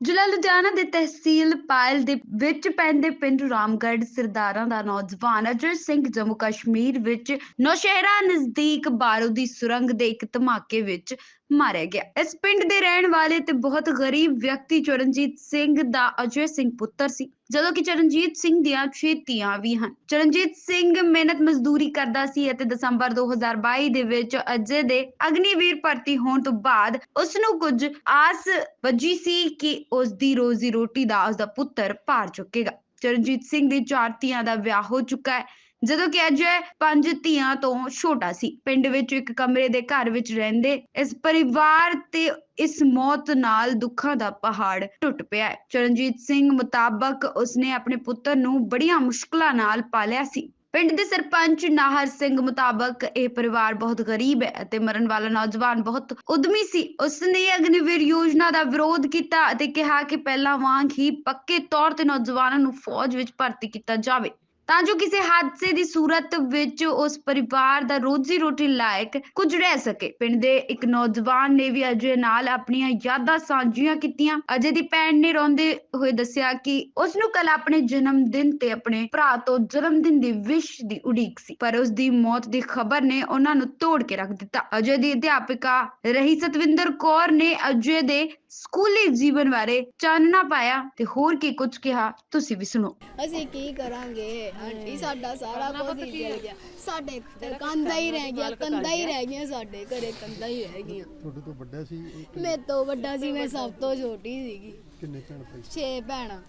ਜ਼ਿਲ੍ਹਾ ਲੁਧਿਆਣਾ ਦੇ ਤਹਿਸੀਲ ਪਾਇਲ ਦੇ ਵਿੱਚ ਪੈਂਦੇ ਪਿੰਡ ਰਾਮਗੜ੍ਹ ਸਰਦਾਰਾਂ ਦਾ ਨੌਜਵਾਨ ਅਜੇ ਸਿੰਘ ਜੰਮੂ ਕਸ਼ਮੀਰ ਵਿੱਚ ਨੌਸ਼ਹਿਰਾ ਨਜ਼ਦੀਕ ਬਾਰੂਦੀ ਸੁਰੰਗ ਦੇ ਇੱਕ ਧਮਾਕੇ ਵਿੱਚ ਮਾਰਿਆ ਗਿਆ। ਇਸ ਪਿੰਡ ਦੇ ਰਹਿਣ ਵਾਲੇ ਤੇ ਬਹੁਤ ਗਰੀਬ ਵਿਅਕਤੀ ਚਰਨਜੀਤ ਸਿੰਘ ਦਾ ਅਜੇ ਸਿੰਘ ਪੁੱਤਰ ਸੀ, ਜਦੋਂ ਕਿ ਚਰਨਜੀਤ ਸਿੰਘ ਦੀਆਂ ਛੇ ਧੀਆਂ ਵੀ ਹਨ। ਚਰਨਜੀਤ ਸਿੰਘ ਮਿਹਨਤ ਮਜ਼ਦੂਰੀ ਕਰਦਾ ਸੀ ਅਤੇ ਦਸੰਬਰ 2022 ਦੇ ਵਿੱਚ ਅਜੇ ਦੇ ਅਗਨੀਵੀਰ ਭਰਤੀ ਹੋਣ ਤੋਂ ਬਾਅਦ ਉਸ ਨੂੰ ਕੁਝ ਆਸ ਵੱਜੀ ਸੀ ਕਿ ਉਸ ਦੀ ਰੋਜ਼ੀ ਰੋਟੀ ਦਾ ਉਸ ਦਾ ਪੁੱਤਰ ਭਾਰ ਚੁੱਕੇਗਾ। ਚਰਨਜੀਤ ਸਿੰਘ ਦੀ ਚਾਰ ਧੀਆਂ ਦਾ ਵਿਆਹ ਹੋ ਚੁੱਕਾ ਹੈ। ਜਦੋਂ ਕਿ ਅਜੇ ਪੰਜ ਧੀਆਂ ਤੋਂ ਛੋਟਾ ਸੀ। ਪਿੰਡ ਵਿੱਚ ਇੱਕ ਕਮਰੇ ਦੇ ਘਰ ਵਿੱਚ ਰਹਿੰਦੇ ਇਸ ਪਰਿਵਾਰ ਤੇ ਇਸ ਮੌਤ ਨਾਲ ਦੁੱਖਾਂ ਦਾ ਪਹਾੜ ਟੁੱਟ ਪਿਆ ਹੈ। ਚਰਨਜੀਤ ਸਿੰਘ ਮੁਤਾਬਕ ਉਸਨੇ ਆਪਣੇ ਪੁੱਤਰ ਨੂੰ ਬੜੀਆਂ ਮੁਸ਼ਕਲਾਂ ਨਾਲ ਪਾਲਿਆ ਸੀ। ਪਿੰਡ ਦੇ ਸਰਪੰਚ ਨਾਹਰ ਸਿੰਘ ਮੁਤਾਬਕ ਇਹ ਪਰਿਵਾਰ ਬਹੁਤ ਗਰੀਬ ਹੈ ਅਤੇ ਮਰਨ ਵਾਲਾ ਨੌਜਵਾਨ ਬਹੁਤ ਉਦਮੀ ਸੀ। ਉਸਨੇ ਅਗਨੀਵੀਰ ਯੋਜਨਾ ਦਾ ਵਿਰੋਧ ਕੀਤਾ ਅਤੇ ਕਿਹਾ ਕਿ ਪਹਿਲਾਂ ਵਾਂਗ ਹੀ ਪੱਕੇ ਤੌਰ ਤੇ ਨੌਜਵਾਨਾਂ ਨੂੰ ਫੌਜ ਵਿੱਚ ਭਰਤੀ ਕੀਤਾ ਜਾਵੇ। ਤਾਂ ਜੋ ਕਿਸੇ ਹਾਦਸੇ ਦੀ ਸੂਰਤ ਵਿੱਚ ਉਸ ਪਰਿਵਾਰ ਦਾ ਰੋਜ਼ੀ ਰੋਟੀ ਲਾਇਕ ਕੁਝ ਰਹਿ ਸਕੇ। ਪਿੰਡ ਦੇ ਇੱਕ ਨੌਜਵਾਨ ਨੇ ਵੀ ਅਜੇ ਨਾਲ ਆਪਣੀਆਂ ਯਾਦਾਂ ਸਾਂਝੀਆਂ ਕੀਤੀਆਂ। ਅਜੇ ਦੀ ਭੈਣ ਨੇ ਰੋਂਦੇ ਹੋਏ ਦੱਸਿਆ ਕਿ ਉਸ ਨੂੰ ਕੱਲ ਆਪਣੇ ਜਨਮ ਦਿਨ ਤੇ ਆਪਣੇ ਭਰਾ ਤੋਂ ਜਨਮ ਦਿਨ ਦੀ ਵਿਸ਼ ਦੀ ਉਡੀਕ ਸੀ। ਪਰ ਉਸ ਦੀ ਮੌਤ ਦੀ ਖਬਰ ਨੇ ਉਹਨਾਂ ਨੂੰ ਤੋੜ ਕੇ ਰੱਖ ਦਿੱਤਾ। ਅਜੇ ਦੀ ਅਧਿਆਪਕਾ ਰਹੀ ਸਤਵਿੰਦਰ ਕੌਰ ਨੇ ਅਜੇ ਦੇ ਸਕੂਲੀ ਜੀਵਨ ਬਾਰੇ ਚਾਨਣਾ ਪਾਇਆ ਤੇ ਹੋਰ ਕੀ ਕੁਝ ਕਿਹਾ, ਤੁਸੀਂ ਵੀ ਸੁਣੋ। ਅਸੀਂ ਕੀ ਕਰਾਂਗੇ? ਆਂਟੀ ਸਾਡਾ ਸਾਰਾ ਕੁਝ ਹੀ ਚਲ ਗਿਆ। ਸਾਡੇ ਕੰਧਾਂ ਹੀ ਰਹਿ ਗਿਆ ਕੰਧਾਂ ਹੀ ਰਹਿ ਗਈਆਂ ਸਾਡੇ ਘਰੇ ਕੰਧਾਂ ਹੀ ਰਹਿ ਗਈਆਂ। ਤੁਹਾਡੇ ਤੋਂ ਵੱਡਾ ਸੀ ਇਹ ਕਿ- ਮੇਰੇ ਤੋਂ ਵੱਡਾ ਸੀ ਮੈਂ ਸਭ ਤੋਂ ਛੋਟੀ ਸੀਗੀ। ਕਿੰਨੇ ਭੈਣ ਭਾਈ ਸੀ? 6 ਭੈਣਾਂ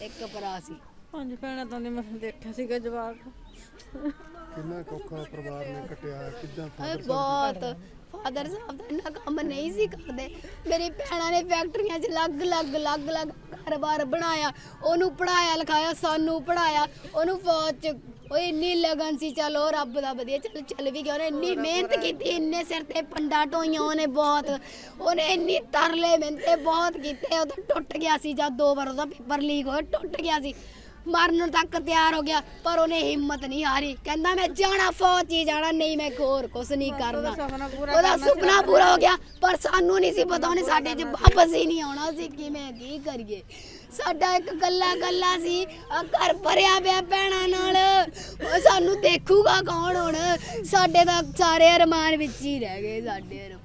ਇੱਕ ਭਰਾ ਸੀ। ਪੰਜ ਭੈਣਾਂ ਤੋਂ ਨਹੀਂ ਮੈਂ ਦੇਖਿਆ ਸੀਗਾ ਜਵਾਕ। ਕਿੰਨਾ ਕੋਖਾ ਪਰਿਵਾਰ ਨੇ ਕਟਿਆ ਕਿੱਦਾਂ ਬਹੁਤ। ਫਾਦਰ ਸਾਹਿਬ ਦਾ ਇੰਨਾ ਕੰਮ ਨਹੀਂ ਸੀ ਕਰਦੇ। ਮੇਰੀ ਭੈਣਾਂ ਨੇ ਫੈਕਟਰੀਆਂ 'ਚ ਲੱਗ ਲੱਗ ਲੱਗ ਲੱਗ ਘਰ-ਬਾਰ ਬਣਾਇਆ। ਉਹਨੂੰ ਪੜਾਇਆ ਲਿਖਾਇਆ ਸਾਨੂੰ ਪੜਾਇਆ ਉਹਨੂੰ ਫੌਜ 'ਚ ਉਹ ਇੰਨੀ ਲਗਨ ਸੀ ਚਲੋ ਰੱਬ ਦਾ ਵਧੀਆ ਚੱਲ ਚੱਲ ਵੀ ਗਿਆ। ਉਹਨੇ ਇੰਨੀ ਮਿਹਨਤ ਕੀਤੀ ਇੰਨੇ ਸਿਰ ਤੇ ਪੰਡਾ ਢੋਈਆਂ ਉਹਨੇ ਬਹੁਤ। ਉਹਨੇ ਇੰਨੀ ਤਰਲੇ ਮਿਹਨਤੇ ਬਹੁਤ ਕੀਤੇ ਉਹ ਤਾਂ ਟੁੱਟ ਗਿਆ ਸੀ ਜਦ ਦੋ ਵਾਰ ਉਹਦਾ ਪੇਪਰ ਲੀਕ ਹੋਇਆ ਟੁੱਟ ਗਿਆ ਸੀ। ਮਰਨ ਤੱਕ ਤਿਆਰ ਹੋ ਗਿਆ ਪਰ ਉਹਨੇ ਹਿੰਮਤ ਨਹੀਂ ਹਾਰੀ। ਕਹਿੰਦਾ ਮੈਂ ਜਾਣਾ ਫੌਜ 'ਚ ਹੀ ਜਾਣਾ ਨਹੀਂ ਮੈਂ ਹੋਰ ਕੁਛ ਨਹੀਂ ਕਰਨਾ। ਉਹਦਾ ਸੁਪਨਾ ਪੂਰਾ ਹੋ ਗਿਆ ਪਰ ਸਾਨੂੰ ਨਹੀਂ ਸੀ ਪਤਾ ਉਹਨੇ ਸਾਡੇ 'ਚ ਵਾਪਸ ਹੀ ਨਹੀਂ ਆਉਣਾ ਸੀ ਕਿਵੇਂ ਕੀ ਕਰੀਏ। ਸਾਡਾ ਇੱਕ ਗੱਲਾ ਗੱਲਾ ਸੀ ਆ ਘਰ ਭਰਿਆ ਪਿਆ ਭੈਣਾਂ ਨਾਲ। ਉਹ ਸਾਨੂੰ ਦੇਖੂਗਾ ਕੌਣ ਹੁਣ? ਸਾਡੇ ਤਾਂ ਸਾਰੇ ਅਰਮਾਨ ਵਿੱਚ ਹੀ ਰਹਿ ਗਏ ਸਾਡੇ ਅਰਮਾਨ।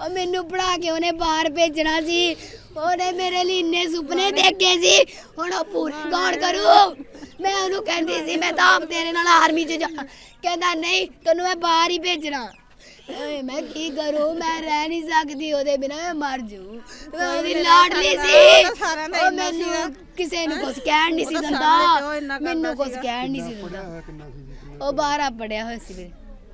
ਉਹ ਮੈਨੂੰ ਪੜਾ ਕੇ ਉਹਨੇ ਬਾਹਰ ਭੇਜਣਾ ਸੀ। ਉਹਨੇ ਮੇਰੇ ਲਈ ਇੰਨੇ ਸੁਪਨੇ ਦੇਖੇ ਸੀ। ਹੁਣ ਉਹ ਪੂਰੇ ਕੌਣ ਕਰੂ। ਮੈਂ ਉਹਨੂੰ ਕਹਿੰਦੀ ਸੀ ਮੈਂ ਤਾਂ ਆਪ ਤੇਰੇ ਨਾਲ ਆਰਮੀ 'ਚ ਜਾਣਾ ਕਹਿੰਦਾ ਨਹੀਂ ਤੈਨੂੰ ਮੈਂ ਬਾਹਰ ਹੀ ਭੇਜਣਾ। ਓਏ ਮੈਂ ਕੀ ਕਰੂੰ? ਮੈਂ ਰਹਿ ਨਹੀਂ ਸਕਦੀ ਉਹਦੇ ਬਿਨਾਂ ਮੈਂ ਮਰ ਜੂ ਮੈਂ ਉਹਦੀ ਲਾਡਲੀ ਸੀ। ਉਹ ਮੈਨੂੰ ਕਿਸੇ ਨੂੰ ਕੁਝ ਕਹਿਣ ਨਹੀਂ ਸੀ ਦਿੰਦਾ। ਮੈਨੂੰ ਕੁਝ ਕਹਿਣ ਨਹੀਂ ਸੀ ਦਿੰਦਾ। ਜੀ ਉਹ ਬਾਹਰ ਪੜਿਆ ਹੋਇਆ ਸੀ ਵੀਰੇ।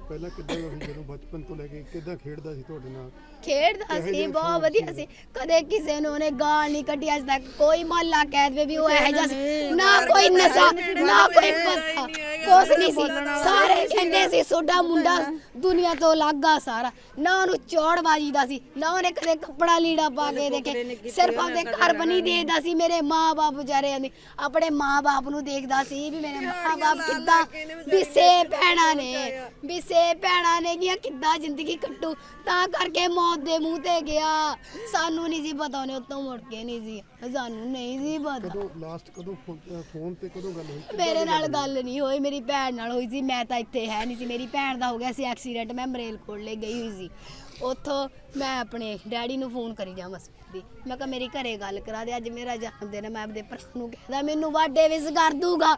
ਪਹਿਲਾਂ ਕਿੱਦਾਂ ਦਾ ਸੀ ਜਦੋਂ ਬਚਪਨ ਤੋਂ ਲੈ ਕੇ ਕਿੱਦਾਂ ਖੇਡਦਾ ਸੀ ਤੁਹਾਡੇ ਨਾਲ? ਖੇਡਦਾ ਸੀ ਬਹੁਤ ਵਧੀਆ ਸੀ? ਕਦੇ ਕਿਸੇ ਨੂੰ ਉਹਨੇ ਗਾਲ ਨਹੀਂ ਕੱਢੀ ਅੱਜ ਤੱਕ ਕੋਈ ਮਹੱਲਾ ਕਹਿ ਦੇਵੇ ਵੀ ਉਹ ਇਹੋ ਜਿਹਾ ਸੀ। ਨਾ ਕੋਈ ਨਸ਼ਾ ਨਾ ਕੋਈ ਪੱਤਾ ਕੁਛ ਨਹੀਂ ਸੀ। ਸਾਰੇ ਕਹਿੰਦੇ ਸੀ ਸੋਡਾ ਮੁੰਡਾ ਦੁਨੀਆ ਤੋਂ ਅਲੱਗ ਆ ਸਾਰਾ। ਨਾ ਉਹਨੂੰ ਚੌੜਬਾਜੀ ਦਾ ਸੀ ਨਾ ਉਹਨੇ ਕਦੇ ਕੱਪੜਾ ਲੀੜਾ ਪਾ ਕੇ ਦੇਖੇ। ਸਿਰਫ ਆਪਦੇ ਘਰ ਬਣੀ ਦੇਖਦਾ ਸੀ ਮੇਰੇ ਮਾਂ-ਬਾਪ ਵਿਚਾਰੇ ਨੇ ਆਪਣੇ ਮਾਂ-ਬਾਪ ਨੂੰ ਦੇਖਦਾ ਸੀ ਵੀ ਮੇਰੇ ਮਾਂ-ਬਾਪ ਕਿੱਦਾਂ ਵਿਸੇ ਭੈਣਾਂ ਨੇ। ਵਿਸੇ ਭੈਣਾਂ ਨੇ ਗਿਆ ਕਿੱਦਾਂ ਜ਼ਿੰਦਗੀ ਕੱਟੂ। ਤਾਂ ਕਰਕੇ ਮੌਤ ਦੇ ਮੂੰਹ ਤੇ ਗਿਆ। ਸਾਨੂੰ ਨਹੀਂ ਸੀ ਪਤਾ ਉਹਨੇ ਉੱਤੋਂ ਮੁੜ ਕੇ ਨਹੀਂ ਸੀ। ਸਾਨੂੰ ਨਹੀਂ ਸੀ ਪਤਾ। ਕਦੋਂ ਲਾਸਟ ਕਦੋਂ ਫੋਨ ਤੇ ਕਦੋਂ ਗੱਲ ਹੋਈ? ਮੇਰੇ ਨਾਲ ਗੱਲ ਨਹੀਂ ਹੋਈ ਮੇਰੀ ਭੈਣ ਨਾਲ ਹੋਈ ਸੀ। ਮੈਂ ਤਾਂ ਇੱਥੇ ਹੈ ਨਹੀਂ ਸੀ। ਮੇਰੀ ਭੈਣ ਦਾ ਹੋ ਗਿਆ ਸੀ ਐਕਸੀਡੈਂਟ ਮੈਂ ਮਰੇਲ ਕੋਲੇ ਗਈ ਹੋਈ ਸੀ। ਉੱਥੋਂ ਮੈਂ ਆਪਣੇ ਡੈਡੀ ਨੂੰ ਫੋਨ ਕਰੀ ਜਾਵਾਂ ਦੀ ਮੈਂ ਕਿਹਾ ਮੇਰੀ ਘਰੇ ਗੱਲ ਕਰਾ ਦੇ ਅੱਜ ਮੇਰਾ ਜਨਮ ਦਿਨ ਹੈ ਮੈਂ ਆਪਦੇ ਭਰਾ ਨੂੰ ਕਹਿੰਦਾ ਮੈਨੂੰ ਵਾਡੇ ਵਿਸ ਕਰ ਦੂਗਾ।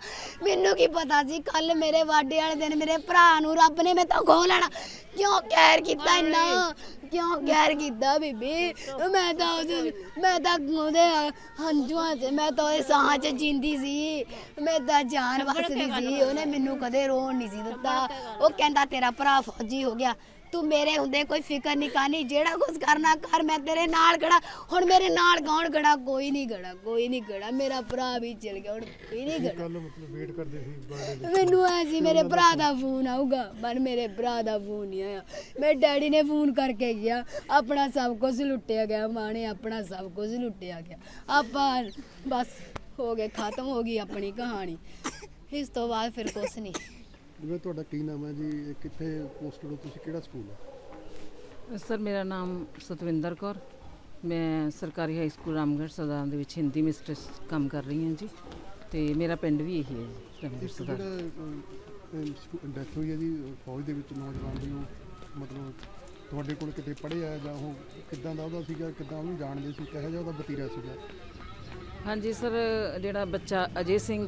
ਮੈਨੂੰ ਕੀ ਪਤਾ ਸੀ ਕੱਲ ਮੇਰੇ ਵਾਡੇ ਵਾਲੇ ਦਿਨ ਮੇਰੇ ਭਰਾ ਨੂੰ ਰੱਬ ਨੇ ਮੈਂ ਤਾਂ ਖੋ ਲੈਣਾ। ਕਿਉਂ ਕਹਿਰ ਕੀਤਾ ਇੰਨਾ? ਕਿਉਂ ਕਹਿਰ ਕੀਤਾ ਬੀਬੀ? ਮੈਂ ਤਾਂ ਉਹਦੇ ਮੈਂ ਤਾਂ ਉਹਦੇ ਹੰਝੂਆਂ 'ਚ ਮੈਂ ਤਾਂ ਉਹਦੇ ਸਾਹਾਂ 'ਚ ਜਿੰਦੀ ਸੀ। ਮੈਂ ਤਾਂ ਜਾਨ ਵਸਦੀ ਸੀ ਉਹਨੇ ਮੈਨੂੰ ਕਦੇ ਰੋਣ ਨਹੀਂ ਸੀ ਦਿੱਤਾ। ਉਹ ਕਹਿੰਦਾ ਤੇਰਾ ਭਰਾ ਫੌਜੀ ਹੋ ਗਿਆ। ਤੂੰ ਮੇਰੇ ਹੁੰਦੇ ਕੋਈ ਫਿਕਰ ਨਹੀਂ ਕਰਨੀ ਜਿਹੜਾ ਕੁਝ ਕਰਨਾ ਕਰ ਮੈਂ ਤੇਰੇ ਨਾਲ ਖੜਾ। ਹੁਣ ਮੇਰੇ ਨਾਲ ਕੌਣ ਖੜਾ? ਕੋਈ ਨਹੀਂ ਖੜਾ ਕੋਈ ਨਹੀਂ ਖੜਾ। ਮੇਰਾ ਭਰਾ ਵੀ ਚਲ ਗਿਆ ਹੁਣ ਕੋਈ ਨਹੀਂ ਖੜਾ। ਕੱਲ ਮਤਲਬ ਵੇਟ ਕਰਦੇ ਸੀ ਬਰਥਡੇ ਮੈਨੂੰ ਐ ਸੀ ਮੇਰੇ ਭਰਾ ਦਾ ਫੋਨ ਆਊਗਾ। ਪਰ ਮੇਰੇ ਭਰਾ ਦਾ ਫੋਨ ਨਹੀਂ ਆਇਆ। ਮੇਰੇ ਡੈਡੀ ਨੇ ਫੋਨ ਕਰਕੇ ਗਿਆ। ਆਪਣਾ ਸਭ ਕੁਝ ਲੁੱਟਿਆ ਗਿਆ ਮਾਂ ਨੇ ਆਪਣਾ ਸਭ ਕੁਝ ਲੁੱਟਿਆ ਗਿਆ। ਆਪਾਂ ਬਸ ਹੋ ਗਏ ਖਤਮ ਹੋ ਗਈ ਆਪਣੀ ਕਹਾਣੀ। ਇਸ ਤੋਂ ਬਾਅਦ ਫਿਰ ਕੁਝ ਨਹੀਂ। ਜਿਵੇਂ ਤੁਹਾਡਾ ਕੀ ਨਾਮ ਹੈ ਜੀ? ਇਹ ਕਿੱਥੇ ਪੋਸਟਡ ਹੋ? ਤੁਸੀਂ ਕਿਹੜਾ ਸਕੂਲ ਹੈ? ਸਰ ਮੇਰਾ ਨਾਮ ਸਤਵਿੰਦਰ ਕੌਰ। ਮੈਂ ਸਰਕਾਰੀ ਹਾਈ ਸਕੂਲ ਰਾਮਗੜ੍ਹ ਸਰਦਾਰ ਦੇ ਵਿੱਚ ਹਿੰਦੀ ਮਿਸਟਰਸ ਕੰਮ ਕਰ ਰਹੀ ਹਾਂ ਜੀ। ਤੇ ਮੇਰਾ ਪਿੰਡ ਵੀ ਇਹੀ ਹੈ ਜੀ ਰਾਮਗੜ੍ਹ ਜਿਹੜਾ ਡੈਥ ਹੋਈ ਹੈ ਜੀ ਫੌਜ ਦੇ ਵਿੱਚ ਨੌਜਵਾਨ ਦੀ ਉਹ ਮਤਲਬ ਤੁਹਾਡੇ ਕੋਲ ਕਿਤੇ ਪੜ੍ਹਿਆ ਜਾਂ ਉਹ ਕਿੱਦਾਂ ਦਾ ਉਹਦਾ ਸੀਗਾ ਕਿੱਦਾਂ ਉਹਨੂੰ ਜਾਣਦੇ ਸੀ ਕਿਹੋ ਜਿਹਾ ਉਹਦਾ ਵਤੀਰਾ ਸੀਗਾ? ਹਾਂਜੀ ਸਰ ਜਿਹੜਾ ਬੱਚਾ ਅਜੇ ਸਿੰਘ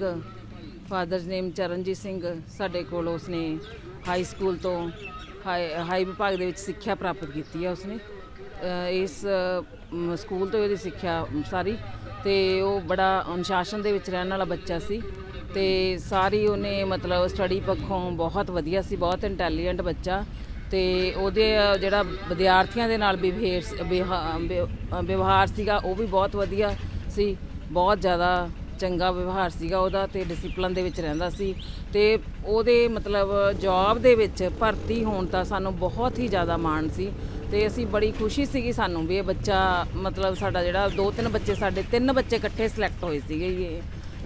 ਫਾਦਰਸ ਨੇਮ ਚਰਨਜੀਤ ਸਿੰਘ ਸਾਡੇ ਕੋਲ ਉਸਨੇ ਹਾਈ ਸਕੂਲ ਤੋਂ ਹਾਈ ਹਾਈ ਵਿਭਾਗ ਦੇ ਵਿੱਚ ਸਿੱਖਿਆ ਪ੍ਰਾਪਤ ਕੀਤੀ ਹੈ ਉਸਨੇ। ਇਸ ਸਕੂਲ ਤੋਂ ਇਹਦੀ ਸਿੱਖਿਆ, ਸਾਰੀ। ਤੇ ਉਹ ਬੜਾ ਅਨੁਸ਼ਾਸਨ ਦੇ ਵਿੱਚ ਰਹਿਣ ਵਾਲਾ ਬੱਚਾ ਸੀ। ਤੇ ਸਾਰੀ ਉਹਨੇ ਮਤਲਬ ਸਟੱਡੀ ਪੱਖੋਂ ਬਹੁਤ ਵਧੀਆ ਸੀ, ਬਹੁਤ ਇੰਟੈਲੀਜੈਂਟ ਬੱਚਾ। ਤੇ ਉਹਦੇ, ਜਿਹੜਾ ਵਿਦਿਆਰਥੀਆਂ ਦੇ ਨਾਲ ਬਿਹੇਵ ਵਿਵਹਾਰ ਸੀਗਾ, ਉਹ ਵੀ ਬਹੁਤ ਵਧੀਆ ਸੀ। ਬਹੁਤ ਜ਼ਿਆਦਾ ਚੰਗਾ ਵਿਵਹਾਰ ਸੀਗਾ ਉਹਦਾ ਤੇ ਡਿਸਪਲਨ ਦੇ ਵਿੱਚ ਰਹਿੰਦਾ ਸੀ ਤੇ ਉਹਦੇ ਮਤਲਬ ਜੌਬ ਦੇ ਵਿੱਚ ਭਰਤੀ ਹੋਣ ਤਾਂ ਸਾਨੂੰ ਬਹੁਤ ਹੀ ਜ਼ਿਆਦਾ ਮਾਣ ਸੀ ਤੇ ਅਸੀਂ ਬੜੀ ਖੁਸ਼ੀ ਸੀਗੀ ਸਾਨੂੰ ਵੀ ਇਹ ਬੱਚਾ ਮਤਲਬ ਸਾਡਾ ਜਿਹੜਾ ਦੋ ਤਿੰਨ ਬੱਚੇ ਸਾਡੇ ਤਿੰਨ ਬੱਚੇ ਇਕੱਠੇ ਸਿਲੈਕਟ ਹੋਏ ਸੀਗੇ ਜੀ ਇਹ।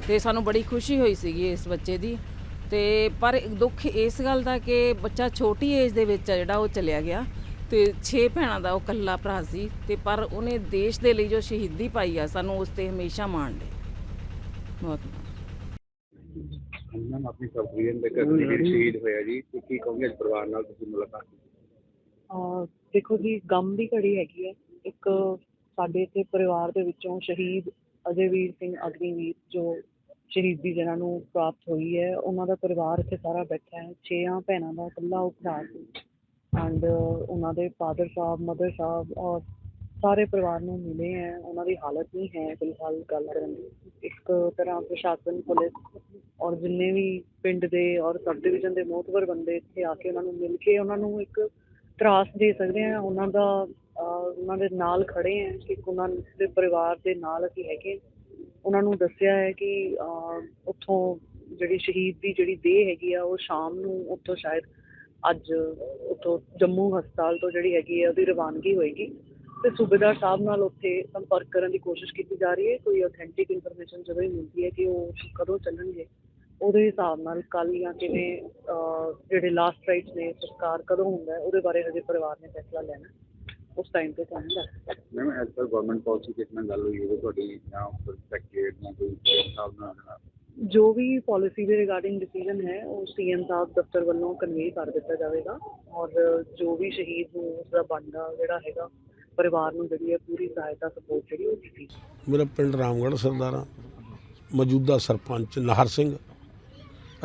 ਤੇ ਸਾਨੂੰ ਬੜੀ ਖੁਸ਼ੀ ਹੋਈ ਸੀਗੀ ਇਸ ਬੱਚੇ ਦੀ। ਤੇ ਪਰ ਦੁੱਖ ਇਸ ਗੱਲ ਦਾ ਕਿ ਬੱਚਾ ਛੋਟੀ ਏਜ ਦੇ ਵਿੱਚ ਆ ਜਿਹੜਾ ਉਹ ਚਲਿਆ ਗਿਆ ਤੇ 6 ਭੈਣਾਂ ਦਾ ਉਹ ਇਕੱਲਾ ਭਰਾ ਸੀ ਤੇ ਪਰ ਉਹਨੇ ਦੇਸ਼ ਦੇ ਲਈ ਜੋ ਸ਼ਹੀਦੀ ਪਾਈ ਆ, ਸਾਨੂੰ ਉਸ ਤੇ ਹਮੇਸ਼ਾ ਮਾਣ ਹੈ ਬਹੁਤ। ਮੈਮ ਆਪਣੀ ਸਬਜ਼ੀਆਂ ਦੇ ਘਰ ਦੇ ਵਿੱਚ ਸ਼ਹੀਦ ਹੋਇਆ ਜੀ। ਤੇ ਕੀ ਕਹੋਗੇ ਇਸ ਪਰਿਵਾਰ ਨਾਲ ਤੁਸੀਂ ਮੁਲਾਕਾਤ? ਕੀਤੀ ਅਹ ਦੇਖੋ ਜੀ ਗਮ ਦੀ ਘੜੀ ਹੈਗੀ ਹੈ। ਇੱਕ ਸਾਡੇ ਇੱਥੇ ਪਰਿਵਾਰ ਦੇ ਵਿੱਚੋਂ ਸ਼ਹੀਦ ਅਜੇਵੀਰ ਸਿੰਘ ਅਗਨੀਵੀਰ ਜੋ ਸ਼ਹੀਦੀ ਜਿਹਨਾਂ ਨੂੰ ਪ੍ਰਾਪਤ ਹੋਈ ਹੈ ਉਹਨਾਂ ਦਾ ਪਰਿਵਾਰ ਇੱਥੇ ਸਾਰਾ ਬੈਠਾ ਹੈ। ਛੇਆਂ ਭੈਣਾਂ ਦਾ ਇਕੱਲਾ ਉਹ ਭਰਾ ਸੀ ਐਂਡ ਉਹਨਾਂ ਦੇ ਫਾਦਰ ਸਾਹਿਬ ਮਦਰ ਸਾਹਿਬ ਔਰ ਸਾਰੇ ਪਰਿਵਾਰ ਨੂੰ ਮਿਲੇ ਹੈ, ਉਹਨਾਂ ਦੀ ਹਾਲਤ ਨਹੀਂ ਹੈ ਫਿਲਹਾਲ ਗੱਲ ਕਰਨ ਦੀ। ਇੱਕ ਤਰ੍ਹਾਂ ਪ੍ਰਸ਼ਾਸਨ, ਪੁਲਿਸ ਔਰ ਜਿੰਨੇ ਵੀ ਪਿੰਡ ਦੇ ਔਰ ਸਬ ਡਿਵੀਜ਼ਨ ਦੇ ਮੋਹਤਵਰ ਬੰਦੇ ਇੱਥੇ ਆ ਕੇ ਉਹਨਾਂ ਨੂੰ ਮਿਲ ਕੇ ਉਹਨਾਂ ਨੂੰ ਇੱਕ ਤਰਾਸ ਦੇ ਸਕਦੇ ਆ ਉਹਨਾਂ ਦਾ ਉਹਨਾਂ ਦੇ ਨਾਲ ਖੜੇ ਆ ਕਿ ਉਹਨਾਂ ਦੇ ਪਰਿਵਾਰ ਦੇ ਨਾਲ ਅਸੀਂ ਹੈਗੇ ਉਹਨਾਂ ਨੂੰ ਦੱਸਿਆ ਹੈ ਕਿ ਉੱਥੋਂ ਜਿਹੜੀ ਸ਼ਹੀਦ ਦੀ ਜਿਹੜੀ ਦੇਹ ਹੈਗੀ ਆ, ਉਹ ਸ਼ਾਮ ਨੂੰ ਉੱਥੋਂ ਸ਼ਾਇਦ ਅੱਜ ਉੱਥੋਂ ਜੰਮੂ ਹਸਪਤਾਲ ਤੋਂ ਜਿਹੜੀ ਹੈਗੀ ਹੈ ਉਹਦੀ ਰਵਾਨਗੀ ਹੋਏਗੀ। ਤੇ ਸੂਬੇਦਾਰ ਸਾਹਿਬ ਨਾਲ ਉੱਥੇ ਸੰਪਰਕ ਕਰਨ ਦੀ ਕੋਸ਼ਿਸ਼ ਕੀਤੀ ਜਾ ਰਹੀ ਹੈ। ਕੋਈ ਆਥੈਂਟਿਕ ਇਨਫੋਰਮੇਸ਼ਨ ਜਦੋਂ ਹੀ ਮਿਲਦੀ ਹੈ ਕਿ ਉਹ ਕਦੋਂ ਚੱਲਣਗੇ ਉਹਦੇ ਹਿਸਾਬ ਨਾਲ ਕੱਲ ਜਾਂ ਕਿਵੇਂ ਜਿਹੜੇ ਲਾਸਟ ਰਾਈਟਸ ਨੇ ਸਰਕਾਰ ਕਦੋਂ ਹੁੰਦਾ ਹੈ ਉਹਦੇ ਬਾਰੇ ਹਜੇ ਪਰਿਵਾਰ ਨੇ ਫੈਸਲਾ ਲੈਣਾ। ਉਸ ਟਾਈਮ ਤੇ ਦਿੱਤਾ। Ma'am as per government policy ਕਿਸ ਨਾਲ ਗੱਲ ਹੋਈ ਹੋਵੇ ਤੁਹਾਡੀ ਜਾਂ ਪਰਸਪੈਕਟਿਵ ਜਾਂ ਕੋਈ ਹਿਸਾਬ ਨਾਲ ਜੋ ਵੀ ਪਾਲਿਸੀ ਦੇ ਰਿਗਾਰਡਿੰਗ ਡਿਸੀਜਨ ਹੈ ਉਹ ਸੀਐਮ ਸਾਹਿਬ ਦਫ਼ਤਰ ਵੱਲੋਂ ਕਨਵੇ ਕਰ ਦਿੱਤਾ ਜਾਵੇਗਾ। ਔਰ ਜੋ ਵੀ ਸ਼ਹੀਦ ਨੂੰ ਉਸ ਦਾ ਬਣਦਾ ਜਿਹੜਾ ਹੈਗਾ ਪਰਿਵਾਰ ਨੂੰ ਜਿਹੜੀ ਹੈ ਪੂਰੀ ਸਹਾਇਤਾ ਸਪੋਰਟ ਜਿਹੜੀ ਉਹ ਦਿੱਤੀ ਮੇਰਾ ਪਿੰਡ ਰਾਮਗੜ੍ਹ ਸਰਦਾਰਾ ਮੌਜੂਦਾ ਸਰਪੰਚ ਨਾਹਰ ਸਿੰਘ।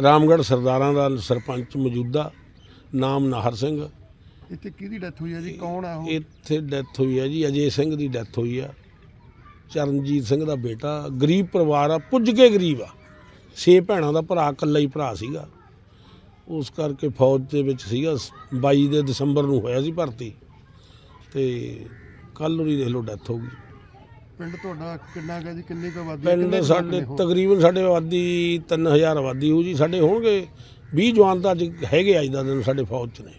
ਰਾਮਗੜ੍ਹ ਸਰਦਾਰਾਂ ਦਾ ਸਰਪੰਚ ਮੌਜੂਦਾ ਨਾਮ ਨਾਹਰ ਸਿੰਘ। ਇੱਥੇ ਕਿਹਦੀ ਡੈਥ ਹੋਈ ਹੈ ਜੀ? ਕੌਣ ਆ ਉਹ? ਇੱਥੇ ਡੈਥ ਹੋਈ ਹੈ ਜੀ ਅਜੇ ਸਿੰਘ ਦੀ ਡੈਥ ਹੋਈ ਆ। ਚਰਨਜੀਤ ਸਿੰਘ ਦਾ ਬੇਟਾ ਗਰੀਬ ਪਰਿਵਾਰ ਆ ਪੁੱਜ ਕੇ ਗਰੀਬ ਆ। ਛੇ ਭੈਣਾਂ ਦਾ ਭਰਾ ਇਕੱਲਾ ਹੀ ਭਰਾ ਸੀਗਾ। ਉਸ ਕਰਕੇ ਫੌਜ ਦੇ ਵਿੱਚ ਸੀਗਾ। 22 ਦੇ ਦਸੰਬਰ ਨੂੰ ਹੋਇਆ ਸੀ ਭਰਤੀ। ਤੇ ਕੱਲ੍ਹ ਉਹਦੀ ਦੇਖ ਲਓ ਡੈਥ ਹੋ ਗਈ। ਪਿੰਡ ਤੁਹਾਡਾ ਕਿੰਨਾ ਹੈ ਜੀ? ਕਿੰਨੀ ਕੁ ਆਬਾਦੀ ਹੈ? ਪਿੰਡ ਕਿੰਨੇ ਕੁ ਸਾਡੇ ਹੋ? ਤਕਰੀਬਨ ਸਾਡੇ ਆਬਾਦੀ 3000 ਆਬਾਦੀ ਹੋਊ ਜੀ। ਸਾਡੇ ਹੋਣਗੇ 20 ਜਵਾਨ ਤਾਂ ਅੱਜ ਹੈਗੇ ਅੱਜ ਦਾ ਦਿਨ ਸਾਡੇ ਫੌਜ 'ਚ ਨੇ।